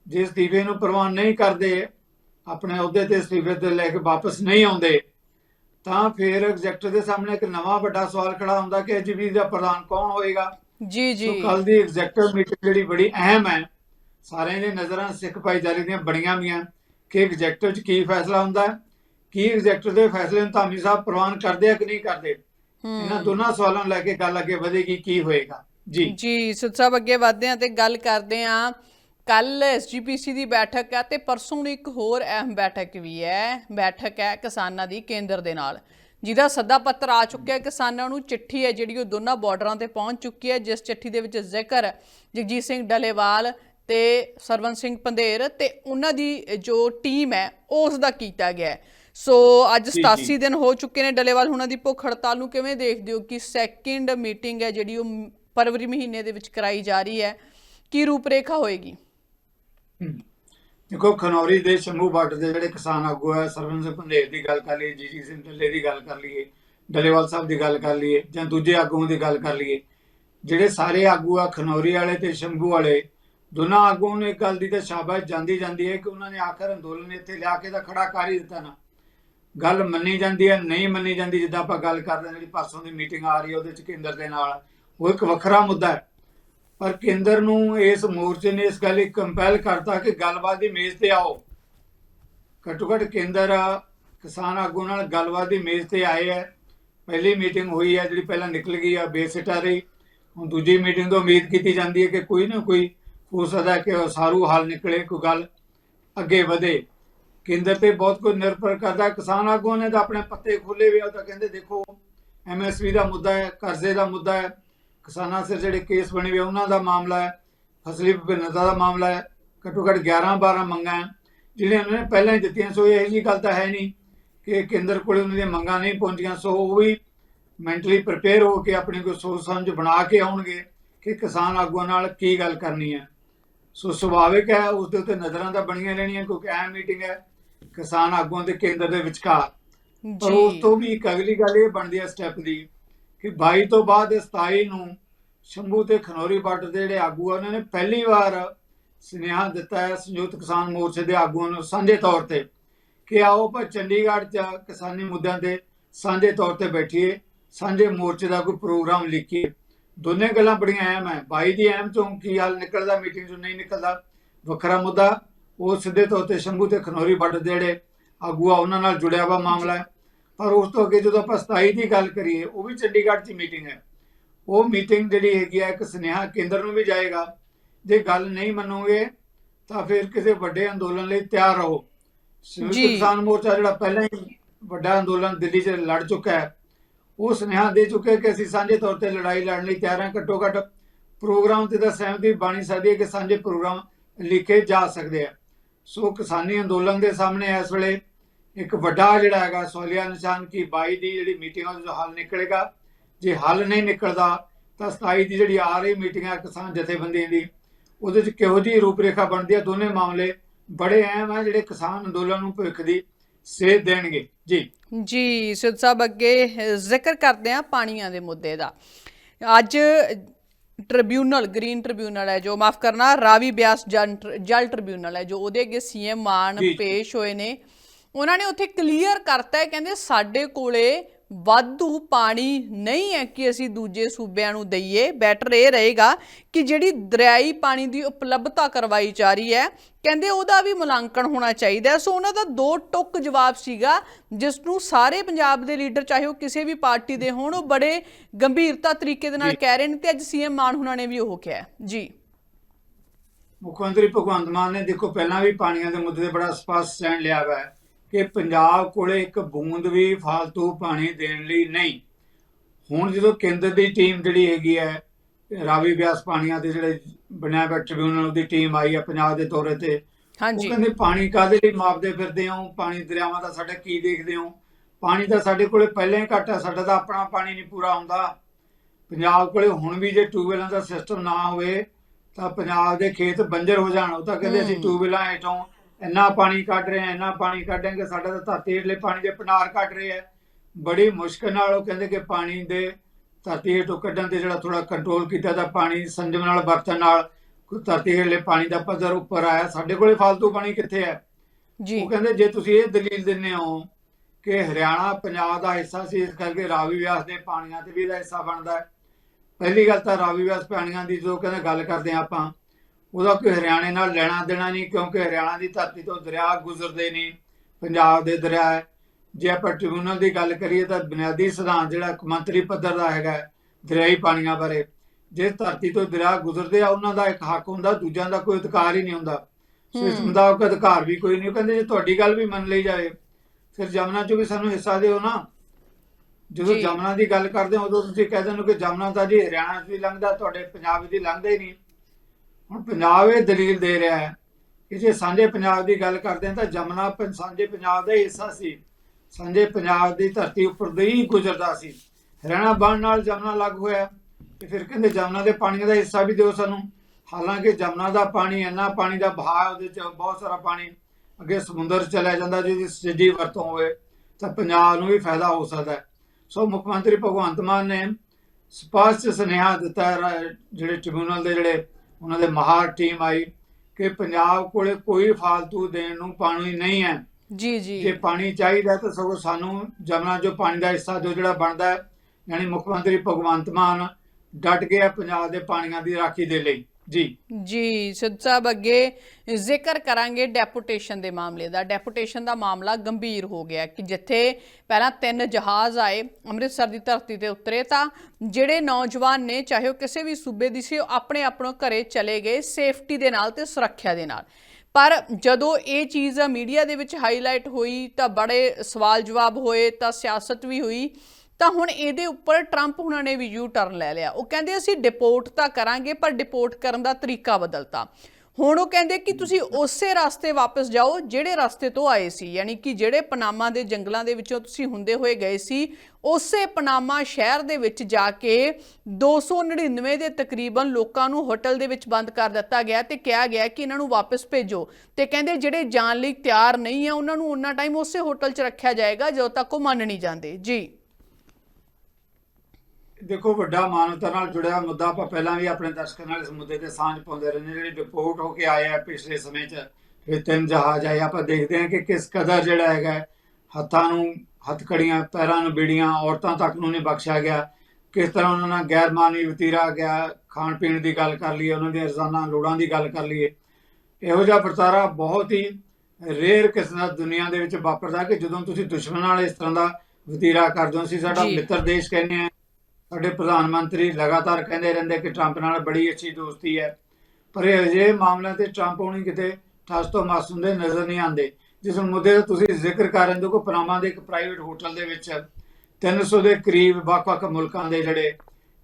ਜੇ ਅਸਤੀਫੇ ਨੂੰ ਪ੍ਰਵਾਨ ਨਹੀਂ ਕਰਦੇ ਆਪਣੇ ਅਹੁਦੇ ਤੇ ਅਸਤੀਫੇ ਤੇ ਲੈ ਕੇ ਵਾਪਸ ਨਹੀਂ ਆਉਂਦੇ ਤਾਂ ਫਿਰ ਐਗਜ਼ੈਕਟਿਵ ਦੇ ਸਾਹਮਣੇ ਇੱਕ ਨਵਾਂ ਵੱਡਾ ਸਵਾਲ ਖੜਾ ਹੁੰਦਾ ਕਿ ਐਚਪੀ ਦਾ ਪ੍ਰਧਾਨ ਕੌਣ ਹੋਏਗਾ? ਜੀ ਜੀ। ਕੱਲ ਦੀ ਐਗਜ਼ੈਕਟਿਵ ਮੀਟਿੰਗ ਜਿਹੜੀ ਬੜੀ ਅਹਿਮ ਹੈ ਸਾਰਿਆਂ ਦੇ ਨਜ਼ਰਾਂ ਸਿੱਖ ਭਾਈਚਾਰੇ ਦੀਆਂ ਬੜੀਆਂ ਵੀਆਂ ਕਿ ਐਗਜ਼ੈਕਟਿਵ 'ਚ ਕੀ ਫੈਸਲਾ ਹੁੰਦਾ ਹੈ? ਕੀ ਐਗਜ਼ੈਕਟਿਵ ਦੇ ਫੈਸਲੇ ਨੂੰ ਧਾਮੀ ਸਾਹਿਬ ਪ੍ਰਵਾਨ ਕਰਦੇ ਆ ਕਿ ਨਹੀਂ ਕਰਦੇ? ਇਹਨਾਂ ਦੋਨਾਂ ਸਵਾਲਾਂ ਨੂੰ ਲੈ ਕੇ ਗੱਲ ਅੱਗੇ ਵਧੇਗੀ ਕੀ ਹੋਏਗਾ? ਜੀ। ਜੀ ਸੁਤ ਸਾਹਿਬ ਅੱਗੇ ਵਧਦੇ ਹਾਂ ਤੇ ਗੱਲ ਕਰਦੇ ਹਾਂ। ਕੱਲ ਐਸਜੀਪੀਸੀ ਦੀ ਬੈਠਕ ਹੈ ਤੇ ਪਰਸੋਂ ਨੂੰ ਇੱਕ ਹੋਰ ਅਹਿਮ ਬੈਠਕ ਵੀ ਹੈ। ਬੈਠਕ ਹੈ ਕਿਸਾਨਾਂ ਦੀ ਕੇਂਦਰ ਦੇ ਨਾਲ। ਜਿਹਦਾ ਸੱਦਾ ਪੱਤਰ ਆ ਚੁੱਕਿਆ ਕਿਸਾਨਾਂ ਨੂੰ ਚਿੱਠੀ ਹੈ ਜਿਹੜੀ ਉਹ ਦੋਨਾਂ ਬਾਰਡਰਾਂ ਤੇ ਪਹੁੰਚ ਚੁੱਕੀ ਹੈ ਜਿਸ ਚਿੱਠੀ ਦੇ ਵਿੱਚ ਜ਼ਿਕਰ ਜਗਜੀਤ ਸਿੰਘ ਡਲੇਵਾਲ ਤੇ ਸਰਵਨ ਸਿੰਘ ਪੰਧੇਰ ਤੇ ਉਹਨਾਂ ਦੀ ਜੋ ਟੀਮ ਹੈ ਉਸ ਦਾ ਕੀਤਾ ਗਿਆ। ਸੋ ਅੱਜ ਜੀ, ਜੀ। 87 ਦਿਨ ਹੋ ਚੁੱਕੇ ਨੇ ਡਲੇਵਾਲ ਹੁਣਾਂ ਦੀ ਭੁੱਖ ਹੜਤਾਲ ਨੂੰ ਕਿਵੇਂ ਦੇਖਦੇ ਹੋ ਕਿ ਸੈਕਿੰਡ ਮੀਟਿੰਗ ਹੈ ਜਿਹੜੀ ਉਹ ਫਰਵਰੀ ਮਹੀਨੇ ਦੇ ਵਿੱਚ ਕਰਾਈ ਜਾ ਰਹੀ ਹੈ ਕੀ ਰੂਪਰੇਖਾ ਹੋਏਗੀ। ਦੇਖੋ ਖਨੌਰੀ ਦੇ ਸ਼ੰਭੂ ਭੱਟ ਦੇ ਜਿਹੜੇ ਕਿਸਾਨ ਆਗੂ ਹੈ ਸਰਵਨ ਸਿੰਘ ਪੰਧੇਰ ਦੀ ਗੱਲ ਕਰ ਲਈਏ ਜੀਜੀ ਸਿੰਘ ਢੱਲੇ ਦੀ ਗੱਲ ਕਰ ਲਈਏ ਡਲੇਵਾਲ ਸਾਹਿਬ ਦੀ ਗੱਲ ਕਰ ਲਈਏ ਜਾਂ ਦੂਜੇ ਆਗੂਆਂ ਦੀ ਗੱਲ ਕਰ ਲਈਏ ਜਿਹੜੇ ਸਾਰੇ ਆਗੂ ਆ ਖਨੌਰੀ ਵਾਲੇ ਤੇ ਸ਼ੰਭੂ ਵਾਲੇ ਦੋਨਾਂ ਆਗੂਆਂ ਨੂੰ ਇੱਕ ਗੱਲ ਦੀ ਤਾਂ ਸ਼ਾਬਾਸ਼ ਜਾਂਦੀ ਜਾਂਦੀ ਹੈ ਕਿ ਉਹਨਾਂ ਨੇ ਆਖਰ ਅੰਦੋਲਨ ਇੱਥੇ ਲਿਆ ਕੇ ਤਾਂ ਖੜਾ ਕਰ ਹੀ ਦਿੱਤਾ ਨਾ। ਗੱਲ ਮੰਨੀ ਜਾਂਦੀ ਹੈ, ਨਹੀਂ ਮੰਨੀ ਜਾਂਦੀ, ਜਿੱਦਾਂ ਆਪਾਂ ਗੱਲ ਕਰਦੇ ਹਾਂ, ਜਿਹੜੀ ਪਰਸੋਂ ਦੀ ਮੀਟਿੰਗ ਆ ਰਹੀ ਹੈ ਉਹਦੇ ਚ ਕੇਂਦਰ ਦੇ ਨਾਲ, ਉਹ ਇੱਕ ਵੱਖਰਾ ਮੁੱਦਾ ਹੈ। ਪਰ ਕੇਂਦਰ ਨੂੰ ਇਸ ਮੋਰਚੇ ਨੇ ਇਸ ਗੱਲ ਲਈ ਕੰਪੈਲ ਕਰਤਾ ਕਿ ਗੱਲਬਾਤ ਦੀ ਮੇਜ਼ ਤੇ ਆਓ। ਘੱਟੋ ਘੱਟ ਕੇਂਦਰ ਕਿਸਾਨ ਆਗੂ ਨਾਲ ਗੱਲਬਾਤ ਦੀ ਮੇਜ਼ ਤੇ ਆਏ ਹੈ। ਪਹਿਲੀ ਮੀਟਿੰਗ ਹੋਈ ਹੈ, ਜਿਹੜੀ ਪਹਿਲਾਂ ਨਿਕਲ ਗਈ ਆ ਬੇਸਿਟਾ ਰਹੀ। ਹੁਣ ਦੂਜੀ ਮੀਟਿੰਗ ਤੋਂ ਉਮੀਦ ਕੀਤੀ ਜਾਂਦੀ ਹੈ ਕਿ ਕੋਈ ਨਾ ਕੋਈ ਹੋ ਸਕਦਾ ਕਿ ਉਹ ਸਾਰੂ ਹੱਲ ਨਿਕਲੇ, ਕੋਈ ਗੱਲ ਅੱਗੇ ਵਧੇ। ਕੇਂਦਰ ਤੇ ਬਹੁਤ ਕੁਝ ਨਿਰਭਰ ਕਰਦਾ। ਕਿਸਾਨ ਆਗੂਆਂ ਨੇ ਤਾਂ ਆਪਣੇ ਪੱਤੇ ਖੋਲੇ ਵੀ ਆ, ਉਹ ਤਾਂ ਕਹਿੰਦੇ ਦੇਖੋ ਐਮਐਸਪੀ ਦਾ ਮੁੱਦਾ ਹੈ, ਕਰਜ਼ੇ ਦਾ ਮੁੱਦਾ ਹੈ। ਕਿਸਾਨਾਂ ਸਿਰ ਜਿਹੜੇ ਕੇਸ ਬਣੇ ਹੋਏ ਉਹਨਾਂ ਦਾ ਮਾਮਲਾ ਹੈ। ਫਸਲੀ ਵਿਭਿੰਨਤਾ ਦਾ ਮਾਮਲਾ ਹੈ। ਘੱਟੋ ਘੱਟ 11 12 ਮੰਗਾਂ ਜਿਹੜੀਆਂ ਉਹਨਾਂ ਨੇ ਪਹਿਲਾਂ ਹੀ ਦਿੱਤੀਆਂ, ਸੋ ਇਹ ਜੀ ਗੱਲ ਤਾਂ ਹੈ ਨਹੀਂ ਕਿ ਕੇਂਦਰ ਕੋਲ ਉਹਨਾਂ ਦੀਆਂ ਮੰਗਾਂ ਨਹੀਂ ਪਹੁੰਚੀਆਂ। ਸੋ ਉਹ ਵੀ ਮੈਂਟਲੀ ਪ੍ਰਪੇਅਰ ਹੋ ਕੇ ਆਪਣੀ ਕੋਈ ਸੋਚ ਸਮਝ ਬਣਾ ਕੇ ਆਉਣਗੇ ਕਿ ਕਿਸਾਨ ਆਗੂਆਂ ਨਾਲ ਕੀ ਗੱਲ ਕਰਨੀ ਹੈ। ਸੋ ਸੁਭਾਵਿਕ ਹੈ ਉਸ ਦੇ ਉੱਤੇ ਨਜ਼ਰਾਂ ਤਾਂ ਬਣੀਆਂ ਰਹਿਣੀਆਂ ਕਿਉਂਕਿ ਅਹਿਮ ਮੀਟਿੰਗ ਹੈ ਕਿਸਾਨ ਆਗੂਆਂ ਦੇ ਕੇਂਦਰ ਦੇ ਵਿਚਕਾਰ। ਪਰ ਉਸ ਤੋਂ ਵੀ ਇੱਕ ਅਗਲੀ ਗੱਲ ਇਹ ਬਣਦੀ ਹੈ ਸਟੈਪ ਦੀ ਕਿ 22 ਤੋਂ ਬਾਅਦ 27 ਨੂੰ ਸ਼ੰਭੂ ਤੇ ਖਨੌਰੀ ਬਾਰਡਰ ਦੇ ਜਿਹੜੇ ਆਗੂ ਆ ਉਹਨਾਂ ਨੇ ਪਹਿਲੀ ਵਾਰ ਸੁਨੇਹਾ ਦਿੱਤਾ ਹੈ ਸੰਯੁਕਤ ਕਿਸਾਨ ਮੋਰਚੇ ਦੇ ਆਗੂਆਂ ਨੂੰ ਸਾਂਝੇ ਤੌਰ ਤੇ ਕਿ ਆਓ ਪਰ ਚੰਡੀਗੜ੍ਹ 'ਚ ਕਿਸਾਨੀ ਮੁੱਦਿਆਂ ਤੇ ਸਾਂਝੇ ਤੌਰ ਤੇ ਬੈਠੀਏ ਸਾਂਝੇ ਮੋਰਚੇ ਦਾ ਕੋਈ ਪ੍ਰੋਗਰਾਮ ਲਿਖੀਏ। ਦੋਨੇ ਗੱਲਾਂ ਬੜੀਆਂ ਅਹਿਮ ਹੈ। 22 ਦੀ ਅਹਿਮ ਤੋਂ ਕੀ ਹਾਲ ਨਿਕਲਦਾ ਮੀਟਿੰਗ ਚੋਂ ਨਹੀਂ ਨਿਕਲਦਾ ਵੱਖਰਾ ਮੁੱਦਾ। ਉਹ ਸਿੱਧੇ ਤੌਰ ਤੇ ਸ਼ੰਭੂ ਤੇ ਖਨੌਰੀ ਦੇ ਜਿਹੜੇ ਆਗੂ ਆ ਉਹਨਾਂ ਨਾਲ ਜੁੜਿਆ ਵਾ ਮਾਮਲਾ ਹੈ। ਪਰ ਉਸ ਤੋਂ ਅੱਗੇ ਜਦੋਂ ਆਪਾਂ 27 ਦੀ ਗੱਲ ਕਰੀਏ ਉਹ ਵੀ ਚੰਡੀਗੜ੍ਹ 'ਚ ਮੀਟਿੰਗ ਹੈ। ਉਹ ਮੀਟਿੰਗ ਜਿਹੜੀ ਹੈਗੀ ਆ ਇੱਕ ਸੁਨੇਹਾ ਕੇਂਦਰ ਨੂੰ ਵੀ ਜਾਏਗਾ। ਜੇ ਗੱਲ ਨਹੀਂ ਮੰਨੋਗੇ ਤਾਂ ਫਿਰ ਕਿਸੇ ਵੱਡੇ ਅੰਦੋਲਨ ਲਈ ਤਿਆਰ ਰਹੋ। ਜੀ। ਕਿਸਾਨ ਮੋਰਚਾ ਜਿਹੜਾ ਪਹਿਲਾਂ ਹੀ ਵੱਡਾ ਅੰਦੋਲਨ ਦਿੱਲੀ 'ਚ ਲੜ ਚੁੱਕਾ ਹੈ ਉਹ ਸੁਨੇਹਾ ਦੇ ਚੁੱਕੇ ਕਿ ਅਸੀਂ ਸਾਂਝੇ ਤੌਰ ਤੇ ਲੜਾਈ ਲੜਨ ਲਈ ਤਿਆਰ ਹਾਂ। ਘੱਟੋ ਘੱਟ ਪ੍ਰੋਗਰਾਮ ਤੇ ਤਾਂ ਸਹਿਮਤੀ ਬਣੀ ਸਕਦੀ ਹੈ ਕਿ ਸਾਂਝੇ ਪ੍ਰੋਗਰਾਮ ਲਿਖੇ ਜਾ ਸਕਦੇ ਆ। ਸੋ ਕਿਸਾਨੀ ਅੰਦੋਲਨ ਦੇ ਸਾਹਮਣੇ ਇਸ ਵੇਲੇ ਇੱਕ ਵੱਡਾ ਜਿਹੜਾ ਹੈਗਾ ਸਵਾਲੀਆ ਨਿਸ਼ਾਨ ਕੀ 22 ਦੀ ਜਿਹੜੀ ਮੀਟਿੰਗ ਆ, ਉਹਦੇ ਹੱਲ ਨਿਕਲੇਗਾ। ਜੇ ਹੱਲ ਨਹੀਂ ਨਿਕਲਦਾ, ਤਾਂ 27 ਦੀ ਜਿਹੜੀ ਆ ਰਹੀ ਮੀਟਿੰਗ ਆ ਕਿਸਾਨ ਜਥੇਬੰਦੀਆਂ ਦੀ, ਉਹਦੇ ਚ ਕਿਹੋ ਜਿਹੀ ਰੂਪਰੇਖਾ ਬਣਦੀ ਹੈ ਦੋਨੇ ਮਾਮਲੇ ਬੜੇ ਅਹਿਮ ਆ ਜਿਹੜੇ ਕਿਸਾਨ ਅੰਦੋਲਨ ਨੂੰ ਭਵਿੱਖ ਦੀ ਸੇਧ ਦੇਣਗੇ। ਜੀ। ਜੀ ਸਿੱਧ ਸਾਹਿਬ ਅੱਗੇ ਜ਼ਿਕਰ ਕਰਦੇ ਆ ਪਾਣੀਆਂ ਦੇ ਮੁੱਦੇ ਦਾ। ਅੱਜ ਟ੍ਰਿਬਿਊਨਲ ਗ੍ਰੀਨ ਟ੍ਰਿਬਿਊਨਲ ਹੈ ਜੋ ਮਾਫ ਕਰਨਾ ਰਾਵੀ ਬਿਆਸ ਜਲ ਟ੍ਰਿਬਿਊਨਲ ਹੈ ਜੋ ਉਹਦੇ ਅੱਗੇ ਸੀਐਮ ਮਾਨ। ਪੇਸ਼ ਹੋਏ ਨੇ। ਉਹਨਾਂ ਨੇ ਉੱਥੇ ਕਲੀਅਰ ਕਰਤਾ ਹੈ ਕਹਿੰਦੇ ਸਾਡੇ ਕੋਲੇ ਵਾਧੂ ਪਾਣੀ ਨਹੀਂ ਹੈ ਕਿ ਅਸੀਂ ਦੂਜੇ ਸੂਬਿਆਂ ਨੂੰ ਦਈਏ ਬੈਟਰ ਇਹ ਰਹੇਗਾ ਕਿ ਜਿਹੜੀ ਦਰਿਆਈ ਪਾਣੀ ਦੀ ਉਪਲਬਧਤਾ ਕਰਵਾਈ ਜਾ ਰਹੀ ਹੈ ਕਹਿੰਦੇ ਉਹਦਾ ਵੀ ਮੁਲਾਂਕਣ ਹੋਣਾ ਚਾਹੀਦਾ। ਸੋ ਉਹਨਾਂ ਦਾ ਦੋ ਟੁੱਕ ਜਵਾਬ ਸੀਗਾ ਜਿਸ ਨੂੰ ਸਾਰੇ ਪੰਜਾਬ ਦੇ ਲੀਡਰ ਚਾਹੇ ਉਹ ਕਿਸੇ ਵੀ ਪਾਰਟੀ ਦੇ ਹੋਣ ਉਹ ਬੜੇ ਗੰਭੀਰਤਾ ਤਰੀਕੇ ਦੇ ਨਾਲ। ਕਹਿ ਰਹੇ ਨੇ ਤੇ ਅੱਜ ਸੀਐਮ ਮਾਨ ਹੁਣਾਂ ਨੇ ਵੀ ਉਹ ਕਿਹਾ। ਜੀ ਮੁੱਖ ਮੰਤਰੀ ਭਗਵੰਤ ਮਾਨ ਨੇ ਦੇਖੋ ਪਹਿਲਾਂ ਵੀ ਪਾਣੀਆਂ ਦੇ ਮੁੱਦੇ ਤੇ ਬੜਾ ਸਪਸ਼ਟ ਸਟੈਂਡ ਲਿਆ ਹੋਇਆ ਹੈ ਕਿ ਪੰਜਾਬ ਕੋਲੇ ਇੱਕ ਬੂੰਦ ਵੀ ਫालतू ਪਾਣੀ ਦੇਣ ਲਈ ਨਹੀਂ। ਹੁਣ ਜਦੋਂ ਕੇਂਦਰ ਦੀ ਟੀਮ ਜਿਹੜੀ ਹੈਗੀ ਹੈ ਰਾਵੀ ਬਿਆਸ ਪਾਣੀਆਂ ਦੇ ਜਿਹੜੇ ਬਣਿਆ ਹੋਇਆ ਟ੍ਰਿਬਿਊਨਲ ਦੀ ਟੀਮ ਆਈ ਹੈ ਪੰਜਾਬ ਦੇ ਦੌਰੇ ਤੇ ਉਹ ਹਾਂਜੀ। ਕਹਿੰਦੇ ਪਾਣੀ ਕਾਦੇ ਲਈ ਮਾਪਦੇ ਫਿਰਦੇ ਹੋ? ਪਾਣੀ ਦਰਿਆਵਾਂ ਦਾ ਸਾਡਾ ਕੀ ਦੇਖਦੇ ਹੋ? ਪਾਣੀ ਤਾਂ ਸਾਡੇ ਕੋਲੇ ਪਹਿਲਾਂ ਹੀ ਘੱਟ ਹੈ ਸਾਡਾ ਤਾਂ ਆਪਣਾ ਪਾਣੀ ਨਹੀਂ ਪੂਰਾ ਹੁੰਦਾ। ਪੰਜਾਬ ਕੋਲੇ ਹੁਣ ਵੀ ਜੇ ਟਿਊਬਵੈਲਾਂ ਦਾ ਸਿਸਟਮ ਨਾ ਹੋਵੇ ਤਾਂ ਪੰਜਾਬ ਦੇ ਖੇਤ ਬੰਜਰ ਹੋ ਜਾਣ। ਉਹ ਤਾਂ ਕਹਿੰਦੇ ਅਸੀਂ ਹੂੰ। ਟਿਊਬਵੈਲਾਂ ਹੇਠੋਂ ਇੰਨਾ ਪਾਣੀ ਕੱਢ ਰਹੇ ਹਾਂ ਇੰਨਾ ਪਾਣੀ ਕੱਢਾਂਗੇ ਸਾਡਾ ਤਾਂ ਧਰਤੀ ਹੇਠਲੇ ਪਾਣੀ ਦੇ ਭੰਡਾਰ ਕੱਢ ਰਹੇ ਆ। ਬੜੀ ਮੁਸ਼ਕਲ ਨਾਲ ਉਹ ਕਹਿੰਦੇ ਕਿ ਪਾਣੀ ਦੇ ਧਰਤੀ ਹੇਠੋਂ ਕੱਢਣ ਤੇ ਜਿਹੜਾ ਥੋੜਾ ਕੰਟਰੋਲ ਕੀਤਾ ਤਾਂ ਪਾਣੀ ਸੰਜਮ ਨਾਲ ਵਰਤਣ ਨਾਲ ਕੋਈ ਧਰਤੀ ਹੇਠਲੇ ਪਾਣੀ ਦਾ ਪੱਧਰ ਉੱਪਰ ਆਇਆ। ਸਾਡੇ ਕੋਲੇ ਫालतू ਪਾਣੀ ਕਿੱਥੇ ਹੈ? ਜੀ। ਉਹ ਕਹਿੰਦੇ ਜੇ ਤੁਸੀਂ ਇਹ ਦਲੀਲ ਦਿੰਦੇ ਹੋ ਕਿ ਹਰਿਆਣਾ ਪੰਜਾਬ ਦਾ ਹਿੱਸਾ ਸੀ ਇਸ ਕਰਕੇ ਰਾਵੀ ਵਿਆਸ ਦੇ ਪਾਣੀਆਂ ਤੇ ਵੀ ਇਹਦਾ ਹਿੱਸਾ ਬਣਦਾ ਹੈ। ਪਹਿਲੀ ਗੱਲ ਤਾਂ ਰਾਵੀ ਵਿਆਸ ਪਾਣੀਆਂ ਦੀ ਜਦੋਂ ਕਹਿੰਦੇ ਗੱਲ ਕਰਦੇ ਆਪਾਂ ਉਹਦਾ ਕੋਈ ਹਰਿਆਣੇ ਨਾਲ ਲੈਣਾ ਦੇਣਾ ਨਹੀਂ ਕਿਉਂਕਿ ਹਰਿਆਣਾ ਦੀ ਧਰਤੀ ਤੋਂ ਦਰਿਆ ਗੁਜ਼ਰਦੇ ਨਹੀਂ ਪੰਜਾਬ ਦੇ ਦਰਿਆ ਹੈ ਜੇ ਆਪਾਂ ਟ੍ਰਿਬਿਊਨਲ ਦੀ ਗੱਲ ਕਰੀਏ ਤਾਂ ਬੁਨਿਆਦੀ ਸਿਧਾਂਤ ਜਿਹੜਾ ਮੰਤਰੀ ਪੱਧਰ ਦਾ ਹੈਗਾ ਦਰਿਆਈ ਪਾਣੀਆਂ ਬਾਰੇ ਜੇ ਧਰਤੀ ਤੋਂ ਦਰਿਆ ਗੁਜ਼ਰਦੇ ਆ ਉਹਨਾਂ ਦਾ ਇੱਕ ਹੱਕ ਹੁੰਦਾ ਦੂਜਿਆਂ ਦਾ ਕੋਈ ਅਧਿਕਾਰ ਹੀ ਨਹੀਂ ਹੁੰਦਾ ਇਸ। ਮੁਤਾਬਕ ਅਧਿਕਾਰ ਵੀ ਕੋਈ ਨਹੀਂ ਕਹਿੰਦੇ ਜੇ ਤੁਹਾਡੀ ਗੱਲ ਵੀ ਮੰਨ ਲਈ ਜਾਵੇ ਫਿਰ ਜਮਨਾ ਚੋਂ ਵੀ ਸਾਨੂੰ ਹਿੱਸਾ ਦਿਓ ਨਾ ਜਦੋਂ। ਜਮਨਾ ਦੀ ਗੱਲ ਕਰਦੇ ਹੋ ਉਦੋਂ ਤੁਸੀਂ ਕਹਿੰਦੇ ਹੋ ਕਿ ਜਮਨਾ ਤਾਂ ਜੀ ਹਰਿਆਣਾ 'ਚ ਵੀ ਲੰਘਦਾ ਤੁਹਾਡੇ ਪੰਜਾਬ ਵਿੱਚ ਹੀ ਲੰਘਦਾ ਹੀ ਨਹੀਂ ਹੁਣ ਪੰਜਾਬ ਇਹ ਦਲੀਲ ਦੇ ਰਿਹਾ ਹੈ ਕਿ ਜੇ ਸਾਂਝੇ ਪੰਜਾਬ ਦੀ ਗੱਲ ਕਰਦੇ ਹਾਂ ਤਾਂ ਜਮਨਾ ਪੰ- ਸਾਂਝੇ ਪੰਜਾਬ ਦਾ ਹੀ ਹਿੱਸਾ ਸੀ। ਸਾਂਝੇ ਪੰਜਾਬ ਦੀ ਧਰਤੀ ਉੱਪਰ ਦੇ ਹੀ ਗੁਜ਼ਰਦਾ ਸੀ। ਹਰਿਆਣਾ ਬਣ ਨਾਲ ਜਮਨਾ ਲੱਗ ਹੋਇਆ ਤੇ ਫਿਰ ਕਹਿੰਦੇ ਜਮਨਾ ਦੇ ਪਾਣੀ ਦਾ ਹਿੱਸਾ ਵੀ ਦਿਓ ਸਾਨੂੰ। ਹਾਲਾਂਕਿ ਜਮਨਾ ਦਾ ਪਾਣੀ, ਇੰਨਾ ਪਾਣੀ ਦਾ ਬਹਾਅ ਉਹਦੇ ਚ ਬਹੁਤ ਸਾਰਾ ਪਾਣੀ ਅੱਗੇ ਸਮੁੰਦਰ 'ਚ ਚਲਿਆ ਜਾਂਦਾ ਜਿਹਦੀ ਸਿੱਧੀ ਵਰਤੋਂ ਹੋਵੇ ਤਾਂ ਪੰਜਾਬ ਨੂੰ ਵੀ ਫਾਇਦਾ ਹੋ ਸਕਦਾ ਸੋ ਮੁੱਖ ਮੰਤਰੀ ਭਗਵੰਤ ਮਾਨ ਨੇ ਸਪਸ਼ਟ ਸੁਨੇਹਾ ਦਿੱਤਾ ਜਿਹੜੇ ਟ੍ਰਿਬਿਊਨਲ ਦੇ ਜਿਹੜੇ ਉਹਨਾਂ ਦੇ ਮਹਾਰ ਟੀਮ ਆਈ ਕਿ ਪੰਜਾਬ ਕੋਲੇ ਕੋਈ ਫालतू ਦੇਣ ਨੂੰ ਪਾਣੀ ਨਹੀਂ ਹੈ। ਜੀ ਜੀ। ਜੇ ਪਾਣੀ ਚਾਹੀਦਾ ਤਾਂ ਸਗੋਂ ਸਾਨੂੰ ਜਮਨਾ ਜੋ ਪਾਣੀ ਦਾ ਹਿੱਸਾ ਜੋ ਜਿਹੜਾ ਬਣਦਾ ਹੈ ਯਾਨੀ ਮੁੱਖ ਮੰਤਰੀ ਭਗਵੰਤ ਮਾਨ ਡਟ ਗਿਆ ਪੰਜਾਬ ਦੇ ਪਾਣੀਆਂ ਦੀ ਰਾਖੀ ਦੇ ਲਈ। ਜੀ। ਜੀ ਸਿੱਧ ਸਾਹਿਬ ਅੱਗੇ ਜ਼ਿਕਰ ਕਰਾਂਗੇ ਡੈਪੂਟੇਸ਼ਨ ਦੇ ਮਾਮਲੇ ਦਾ। ਡੈਪੂਟੇਸ਼ਨ ਦਾ ਮਾਮਲਾ ਗੰਭੀਰ ਹੋ ਗਿਆ ਕਿ ਜਿੱਥੇ ਪਹਿਲਾਂ ਤਿੰਨ ਜਹਾਜ਼ ਆਏ, ਅੰਮ੍ਰਿਤਸਰ ਦੀ ਧਰਤੀ ਤੇ ਉਤਰੇ ਤਾਂ ਜਿਹੜੇ ਨੌਜਵਾਨ ਨੇ, ਚਾਹੇ ਉਹ ਕਿਸੇ ਵੀ ਸੂਬੇ ਦੀ ਸੀ, ਉਹ ਆਪਣੇ ਆਪਣੋ ਘਰੇ ਚਲੇ ਗਏ ਸੇਫਟੀ ਦੇ ਨਾਲ ਤੇ ਸੁਰੱਖਿਆ ਦੇ ਨਾਲ। ਪਰ ਜਦੋਂ ਇਹ ਚੀਜ਼ ਮੀਡੀਆ ਦੇ ਵਿੱਚ ਹਾਈਲਾਈਟ ਹੋਈ ਤਾਂ ਬੜੇ ਸਵਾਲ ਜਵਾਬ ਹੋਏ, ਤਾਂ ਸਿਆਸਤ ਵੀ ਹੋਈ ਤਾਂ ਹੁਣ ਇਹਦੇ ਉੱਪਰ ਟਰੰਪ ਹੁਣਾਂ ਨੇ ਵੀ ਯੂ ਟਰਨ ਲੈ ਲਿਆ। ਉਹ ਕਹਿੰਦੇ ਅਸੀਂ ਡਿਪੋਰਟ ਤਾਂ ਕਰਾਂਗੇ, ਪਰ ਡਿਪੋਰਟ ਕਰਨ ਦਾ ਤਰੀਕਾ ਬਦਲਤਾ। ਹੁਣ ਉਹ ਕਹਿੰਦੇ ਕਿ ਤੁਸੀਂ ਉਸੇ ਰਸਤੇ ਵਾਪਸ ਜਾਓ ਜਿਹੜੇ ਰਸਤੇ ਤੋਂ ਆਏ ਸੀ। ਯਾਨੀ ਕਿ ਜਿਹੜੇ ਪਨਾਮਾ ਦੇ ਜੰਗਲਾਂ ਦੇ ਵਿੱਚੋਂ ਤੁਸੀਂ ਹੁੰਦੇ ਹੋਏ ਗਏ ਸੀ, ਉਸੇ ਪਨਾਮਾ ਸ਼ਹਿਰ ਦੇ ਵਿੱਚ ਜਾ ਕੇ 299 ਦੇ ਤਕਰੀਬਨ ਲੋਕਾਂ ਨੂੰ ਹੋਟਲ ਦੇ ਵਿੱਚ ਬੰਦ ਕਰ ਦਿੱਤਾ ਗਿਆ ਤੇ ਕਿਹਾ ਗਿਆ ਕਿ ਇਹਨਾਂ ਨੂੰ ਵਾਪਸ ਭੇਜੋ। ਤੇ ਕਹਿੰਦੇ ਜਿਹੜੇ ਜਾਣ ਲਈ ਤਿਆਰ ਨਹੀਂ ਆ, ਉਹਨਾਂ ਨੂੰ ਉਹਨਾਂ ਟਾਈਮ ਉਸੇ ਹੋਟਲ 'ਚ ਰੱਖਿਆ ਜਾਏਗਾ, ਜਦੋਂ ਤੱਕ ਉਹ ਮੰਨ ਨਹੀਂ ਜਾਂਦੇ। ਜੀ। ਦੇਖੋ ਵੱਡਾ ਮਾਨਵਤਾ ਨਾਲ ਜੁੜਿਆ ਮੁੱਦਾ ਆਪਾਂ ਪਹਿਲਾਂ ਵੀ ਆਪਣੇ ਦਰਸ਼ਕਾਂ ਨਾਲ ਇਸ ਮੁੱਦੇ ਤੇ ਸਾਂਝ ਪਾਉਂਦੇ ਰਹੇ ਨੇ ਜਿਹੜੇ ਰਿਪੋਰਟ ਹੋ ਕੇ ਆਏ ਆ ਪਿਛਲੇ ਸਮੇਂ 'ਚ ਇਹ ਤਿੰਨ ਜਹਾਜ਼ ਆਏ। ਆਪਾਂ ਦੇਖਦੇ ਹਾਂ ਕਿ ਕਿਸ ਕਦਰ ਜਿਹੜਾ ਹੈਗਾ ਹੱਥਾਂ ਨੂੰ ਹੱਥਕੜੀਆਂ ਪੈਰਾਂ ਨੂੰ ਬੀੜੀਆਂ ਔਰਤਾਂ ਤੱਕ ਨੂੰ ਨਹੀਂ ਬਖਸ਼ਿਆ ਗਿਆ। ਕਿਸ ਤਰ੍ਹਾਂ ਉਹਨਾਂ ਨਾਲ ਗੈਰ ਮਾਨਵੀ ਵਤੀਰਾ ਗਿਆ ਖਾਣ ਪੀਣ ਦੀ ਗੱਲ ਕਰ ਲਈਏ ਉਹਨਾਂ ਦੀਆਂ ਰੋਜ਼ਾਨਾ ਲੋੜਾਂ ਦੀ ਗੱਲ ਕਰ ਲਈਏ। ਇਹੋ ਜਿਹਾ ਵਰਤਾਰਾ ਬਹੁਤ ਹੀ ਰੇਅਰ ਕਿਸਮ ਦਾ ਦੁਨੀਆ ਦੇ ਵਿੱਚ ਵਾਪਰਦਾ ਕਿ ਜਦੋਂ ਤੁਸੀਂ ਦੁਸ਼ਮਣ ਨਾਲ ਇਸ ਤਰ੍ਹਾਂ ਦਾ ਵਤੀਰਾ ਕਰਦੇ ਹੋ ਅਸੀਂ ਸਾਡਾ। ਮਿੱਤਰ ਦੇਸ਼ ਕਹਿੰਦੇ ਆ ਸਾਡੇ ਪ੍ਰਧਾਨ ਮੰਤਰੀ ਲਗਾਤਾਰ ਕਹਿੰਦੇ ਰਹਿੰਦੇ ਕਿ ਟਰੰਪ ਨਾਲ ਬੜੀ ਅੱਛੀ ਦੋਸਤੀ ਹੈ। ਪਰ ਇਹ ਅਜੇ ਮਾਮਲਿਆਂ ਤੇ ਟਰੰਪ ਹੋਣੀ ਕਿਤੇ ਠੱਸ ਤੋਂ ਮਸ ਹੁੰਦੇ ਨਜ਼ਰ ਨਹੀਂ ਆਉਂਦੇ। ਜਿਸ ਮੁੱਦੇ ਦਾ ਤੁਸੀਂ ਜ਼ਿਕਰ ਕਰ ਰਹੇ ਹੋ ਕਿ ਪਨਾਮਾ ਦੇ ਇੱਕ ਪ੍ਰਾਈਵੇਟ ਹੋਟਲ ਦੇ ਵਿੱਚ 300 ਦੇ ਕਰੀਬ ਵੱਖ-ਵੱਖ ਮੁਲਕਾਂ ਦੇ ਜਿਹੜੇ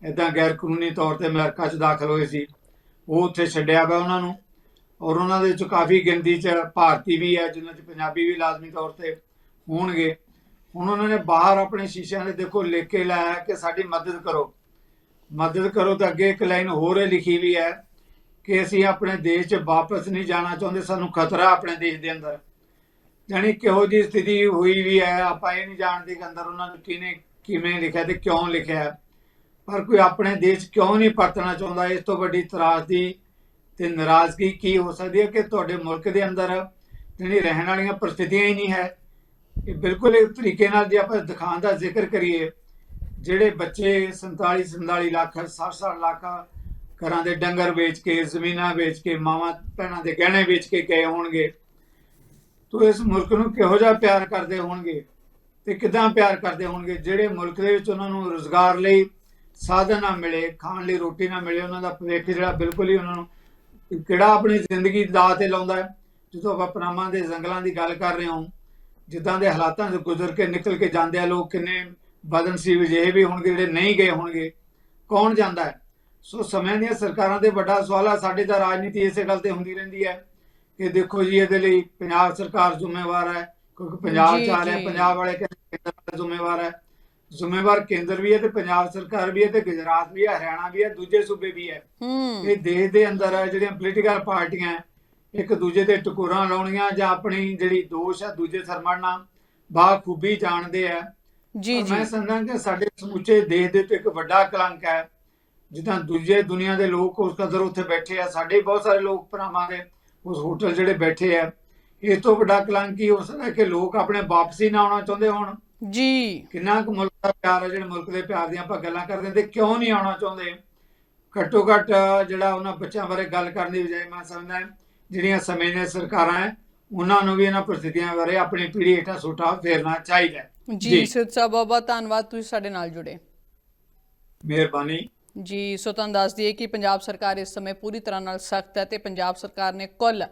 ਇਦਾਂ ਗੈਰ ਕਾਨੂੰਨੀ ਤੌਰ ਤੇ ਅਮਰੀਕਾ 'ਚ ਦਾਖਲ ਹੋਏ ਸੀ, ਉਹ ਉੱਥੇ ਛੱਡਿਆ ਗਿਆ ਉਹਨਾਂ ਨੂੰ। ਔਰ ਉਹਨਾਂ ਦੇ ਵਿੱਚ ਕਾਫੀ ਗਿਣਤੀ 'ਚ ਭਾਰਤੀ ਵੀ ਹੈ, ਜਿਨ੍ਹਾਂ 'ਚ ਪੰਜਾਬੀ ਵੀ ਲਾਜ਼ਮੀ ਤੌਰ ਤੇ ਹੋਣਗੇ। ਹੁਣ ਉਹਨਾਂ ਨੇ ਬਾਹਰ ਆਪਣੇ ਸ਼ੀਸ਼ਿਆਂ ਦੇ ਦੇਖੋ ਲਿਖ ਕੇ ਲਾਇਆ ਕਿ ਸਾਡੀ ਮਦਦ ਕਰੋ। ਮਦਦ ਕਰੋ ਤਾਂ ਅੱਗੇ ਇੱਕ ਲਾਈਨ ਹੋਰ ਲਿਖੀ ਵੀ ਹੈ ਕਿ ਅਸੀਂ ਆਪਣੇ ਦੇਸ਼ 'ਚ ਵਾਪਸ ਨਹੀਂ ਜਾਣਾ ਚਾਹੁੰਦੇ, ਸਾਨੂੰ ਖਤਰਾ ਆਪਣੇ ਦੇਸ਼ ਦੇ ਅੰਦਰ। ਜਾਣੀ ਕਿਹੋ ਜੀ ਸਥਿਤੀ ਹੋਈ ਵੀ ਹੈ, ਆਪਾਂ ਇਹ ਨਹੀਂ ਜਾਣਦੇ ਕਿ ਅੰਦਰ ਉਹਨਾਂ ਨੂੰ ਕਿਹਨੇ ਕਿਵੇਂ ਲਿਖਿਆ ਤੇ ਕਿਉਂ ਲਿਖਿਆ ਪਰ ਕੋਈ ਆਪਣੇ ਦੇਸ਼ ਕਿਉਂ ਨਹੀਂ ਪਰਤਣਾ ਚਾਹੁੰਦਾ, ਇਸ ਤੋਂ ਵੱਡੀ ਤਰਾਸਦੀ ਤੇ ਨਾਰਾਜ਼ਗੀ ਕੀ ਹੋ ਸਕਦੀ ਹੈ ਕਿ ਤੁਹਾਡੇ ਮੁਲਕ ਦੇ ਅੰਦਰ ਜਿਹੜੀ ਰਹਿਣ ਵਾਲੀਆਂ ਪਰਿਸਥਿਤੀਆਂ ਹੀ ਨਹੀਂ ਹੈ ਇਹ ਬਿਲਕੁਲ ਇਸ ਤਰੀਕੇ ਨਾਲ ਜੇ ਆਪਾਂ ਦਿਖਾਉਣ ਦਾ ਜ਼ਿਕਰ ਕਰੀਏ, ਜਿਹੜੇ ਬੱਚੇ 47 47 ਲੱਖ 60 60 ਲੱਖ ਘਰਾਂ ਦੇ ਡੰਗਰ ਵੇਚ ਕੇ, ਜ਼ਮੀਨਾਂ ਵੇਚ ਕੇ, ਮਾਵਾਂ ਭੈਣਾਂ ਦੇ ਗਹਿਣੇ ਵੇਚ ਕੇ ਗਏ ਹੋਣਗੇ, ਤੋ ਇਸ ਮੁਲਕ ਨੂੰ ਕਿਹੋ ਜਿਹਾ ਪਿਆਰ ਕਰਦੇ ਹੋਣਗੇ ਤੇ ਕਿਦਾਂ ਪਿਆਰ ਕਰਦੇ ਹੋਣਗੇ? ਜਿਹੜੇ ਮੁਲਕ ਦੇ ਵਿੱਚ ਉਹਨਾਂ ਨੂੰ ਰੋਜ਼ਗਾਰ ਲਈ ਸਾਧਨ ਨਾ ਮਿਲੇ, ਖਾਣ ਲਈ ਰੋਟੀ ਨਾ ਮਿਲੇ, ਉਹਨਾਂ ਦਾ ਭਵਿੱਖ ਜਿਹੜਾ ਬਿਲਕੁਲ ਹੀ ਉਹਨਾਂ ਨੂੰ ਕਿਹੜਾ ਆਪਣੀ ਜ਼ਿੰਦਗੀ ਦਾਅ ਤੇ ਲਾਉਂਦਾ ਹੈ? ਜਦੋਂ ਆਪਾਂ ਪਨਾਮਾ ਦੇ ਜੰਗਲਾਂ ਦੀ ਗੱਲ ਕਰ ਰਹੇ ਹਾਂ ਜਿੱਦਾਂ ਦੇ ਹਾਲਾਤਾਂ ਤੋਂ ਗੁਜ਼ਰ ਕੇ ਨਿਕਲ ਕੇ ਜਾਂਦੇ ਆ ਲੋਕ ਕਿੰਨੇ ਬਦਨਸੀਬ ਜਿਹੇ ਵੀ ਹੋਣਗੇ ਜਿਹੜੇ ਨਹੀਂ ਗਏ ਹੋਣਗੇ। ਕੌਣ ਜਾਂਦਾ ਹੈ? ਸੋ ਸਮੇਂ ਦੀਆਂ ਸਰਕਾਰਾਂ ਦੇ ਵੱਡਾ ਸਵਾਲ ਆ ਸਾਡੇ ਤਾਂ ਰਾਜਨੀਤੀ ਇਸੇ ਗੱਲ ਤੇ ਹੁੰਦੀ ਰਹਿੰਦੀ ਹੈ ਕਿ ਦੇਖੋ ਜੀ ਇਹਦੇ ਲਈ ਪੰਜਾਬ ਸਰਕਾਰ ਜ਼ਿੰਮੇਵਾਰ ਹੈ ਕਿਉਂਕਿ ਪੰਜਾਬ ਚ ਆ ਰਿਹਾ। ਪੰਜਾਬ ਵਾਲੇ ਕਹਿੰਦੇ ਕੇਂਦਰ ਜ਼ਿੰਮੇਵਾਰ ਹੈ। ਜ਼ਿੰਮੇਵਾਰ ਕੇਂਦਰ ਵੀ ਹੈ ਤੇ ਪੰਜਾਬ ਸਰਕਾਰ ਵੀ ਹੈ ਤੇ ਗੁਜਰਾਤ ਵੀ ਹੈ ਹਰਿਆਣਾ ਵੀ ਹੈ ਦੂਜੇ ਸੂਬੇ ਵੀ ਹੈ। ਹੂੰ। ਇਹ ਦੇਸ਼ ਦੇ ਅੰਦਰ ਜਿਹੜੀਆਂ ਪੋਲੀਟੀਕਲ ਪਾਰਟੀਆਂ ਇੱਕ ਦੂਜੇ ਤੇ ਟਕੋਰਾਂ ਲਾਉਣੀਆਂ ਜਾਂ ਆਪਣੀ ਜਿਹੜੀ ਦੋਸ਼ ਹੈ ਦੂਜੇ ਸਰਮੜਨਾ ਬਾਖੂਬੀ ਜਾਣਦੇ ਆ। ਜੀ ਪਰ ਮੈਂ ਜੀ ਸਮਝਦਾ ਕਿ ਸਾਡੇ ਸਮੁੱਚੇ ਦੇਸ਼ ਦੇ ਉੱਤੇ ਇੱਕ ਵੱਡਾ ਕਲੰਕ ਹੈ ਜਿੱਦਾਂ ਦੂਜੇ ਦੁਨੀਆ ਦੇ ਲੋਕ ਉਸ ਕਦਰ ਉੱਥੇ ਬੈਠੇ ਆ। ਸਾਡੇ ਬਹੁਤ ਸਾਰੇ ਲੋਕ ਭਰਾਵਾਂ ਦੇ ਉਸ ਹੋਟਲ ਜਿਹੜੇ ਬੈਠੇ ਆ। ਇਸ ਤੋਂ ਵੱਡਾ ਕਲੰਕ ਕੀ ਹੋ ਸਕਦਾ ਕਿ ਲੋਕ ਆਪਣੇ ਵਾਪਸੀ ਨਾ ਆਉਣਾ ਚਾਹੁੰਦੇ ਹੋਣ? ਜੀ। ਕਿੰਨਾ ਕੁ ਮੁਲਕ ਦਾ ਪਿਆਰ ਹੈ ਜਿਹੜੇ ਮੁਲਕ ਦੇ ਪਿਆਰ ਦੀਆਂ ਆਪਾਂ ਗੱਲਾਂ ਕਰਦੇ ਹਾਂ ਤੇ ਕਿਉਂ ਨਹੀਂ ਆਉਣਾ ਚਾਹੁੰਦੇ? ਘੱਟੋ ਘੱਟ ਜਿਹੜਾ ਉਹਨਾਂ ਬੱਚਿਆਂ ਬਾਰੇ ਗੱਲ ਕਰਨ ਦੀ ਬਜਾਏ ਮੈਂ ਸਮਝਦਾ ਜਿਹੜੀਆਂ ਸਮੇਂ ਦੀਆਂ ਸਰਕਾਰਾਂ ਹੈ ਉਹਨਾਂ ਨੂੰ ਵੀ ਇਹਨਾਂ ਪ੍ਰਸਥਿਤੀਆਂ ਬਾਰੇ ਆਪਣੀ ਪੀੜ੍ਹੀ ਹੇਠਾਂ ਸੁਟਾ ਫੇਰਨਾ ਚਾਹੀਦਾ। ਜੀ ਸਿੱਧ ਸਾਹਿਬ ਬਹੁਤ ਧੰਨਵਾਦ ਤੁਸੀਂ ਸਾਡੇ ਨਾਲ ਜੁੜੇ। ਮਿਹਰਬਾਨੀ। ਜੀ ਸੋ ਤੁਹਾਨੂੰ ਦੱਸ ਦਈਏ ਕਿ ਪੰਜਾਬ ਸਰਕਾਰ ਇਸ ਸਮੇਂ ਪੂਰੀ ਤਰ੍ਹਾਂ ਨਾਲ ਸਖਤ ਹੈ ਤੇ ਪੰਜਾਬ ਸਰਕਾਰ ਨੇ ਕੁੱਲ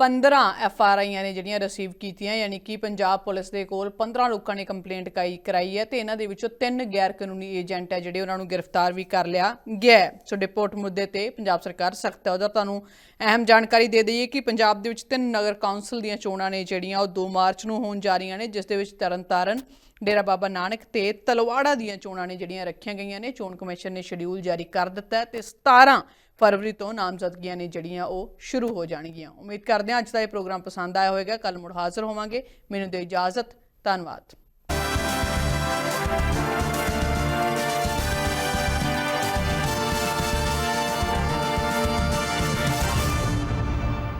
15 ਐਫ ਆਰ ਆਈਆਂ ਨੇ ਜਿਹੜੀਆਂ ਰਿਸੀਵ ਕੀਤੀਆਂ, ਯਾਨੀ ਕਿ ਪੰਜਾਬ ਪੁਲਿਸ ਦੇ ਕੋਲ 15 ਲੋਕਾਂ ਨੇ ਕੰਪਲੇਂਟ ਕਾਈ, ਕਰਾਈ ਹੈ ਤੇ ਇਹਨਾਂ ਦੇ ਵਿੱਚੋਂ ਤਿੰਨ ਗੈਰ ਕਾਨੂੰਨੀ ਏਜੰਟ ਹੈ ਜਿਹੜੇ ਉਹਨਾਂ ਨੂੰ ਗ੍ਰਿਫਤਾਰ ਵੀ ਕਰ ਲਿਆ ਗਿਆ ਸੋ ਡਿਪੋਰਟ ਮੁੱਦੇ ਤੇ ਪੰਜਾਬ ਸਰਕਾਰ ਸਖਤ ਹੈ। ਉਹਦਾ ਤੁਹਾਨੂੰ ਅਹਿਮ ਜਾਣਕਾਰੀ ਦੇ ਦਈਏ ਕਿ ਪੰਜਾਬ ਦੇ ਵਿੱਚ ਤਿੰਨ ਨਗਰ ਕੌਂਸਲ ਦੀਆਂ ਚੋਣਾਂ ਨੇ ਜਿਹੜੀਆਂ, ਉਹ 2 ਮਾਰਚ ਨੂੰ ਹੋਣ ਜਾ ਰਹੀਆਂ ਨੇ, ਜਿਸ ਦੇ ਵਿੱਚ ਤਰਨਤਾਰਨ, ਡੇਰਾ ਬਾਬਾ ਨਾਨਕ ਤੇ ਤਲਵਾੜਾ ਦੀਆਂ ਚੋਣਾਂ ਨੇ ਜਿਹੜੀਆਂ ਰੱਖੀਆਂ ਗਈਆਂ ਨੇ। ਚੋਣ ਕਮਿਸ਼ਨ ਨੇ ਸ਼ਡਿਊਲ ਜਾਰੀ ਕਰ ਦਿੱਤਾ ਹੈ ਤੇ 17 ਫਰਵਰੀ ਤੋਂ ਨਾਮਜ਼ਦਗੀਆਂ ਨੇ ਜਿਹੜੀਆਂ ਉਹ ਸ਼ੁਰੂ ਹੋ ਜਾਣਗੀਆਂ। ਉਮੀਦ ਕਰਦੇ ਹਾਂ ਅੱਜ ਦਾ ਇਹ ਪ੍ਰੋਗਰਾਮ ਪਸੰਦ ਆਇਆ ਹੋਵੇਗਾ। ਕੱਲ ਮੁੜ ਹਾਜ਼ਰ ਹੋਵਾਂਗੇ। ਮੈਨੂੰ ਦੇ ਇਜਾਜ਼ਤ। ਧੰਨਵਾਦ।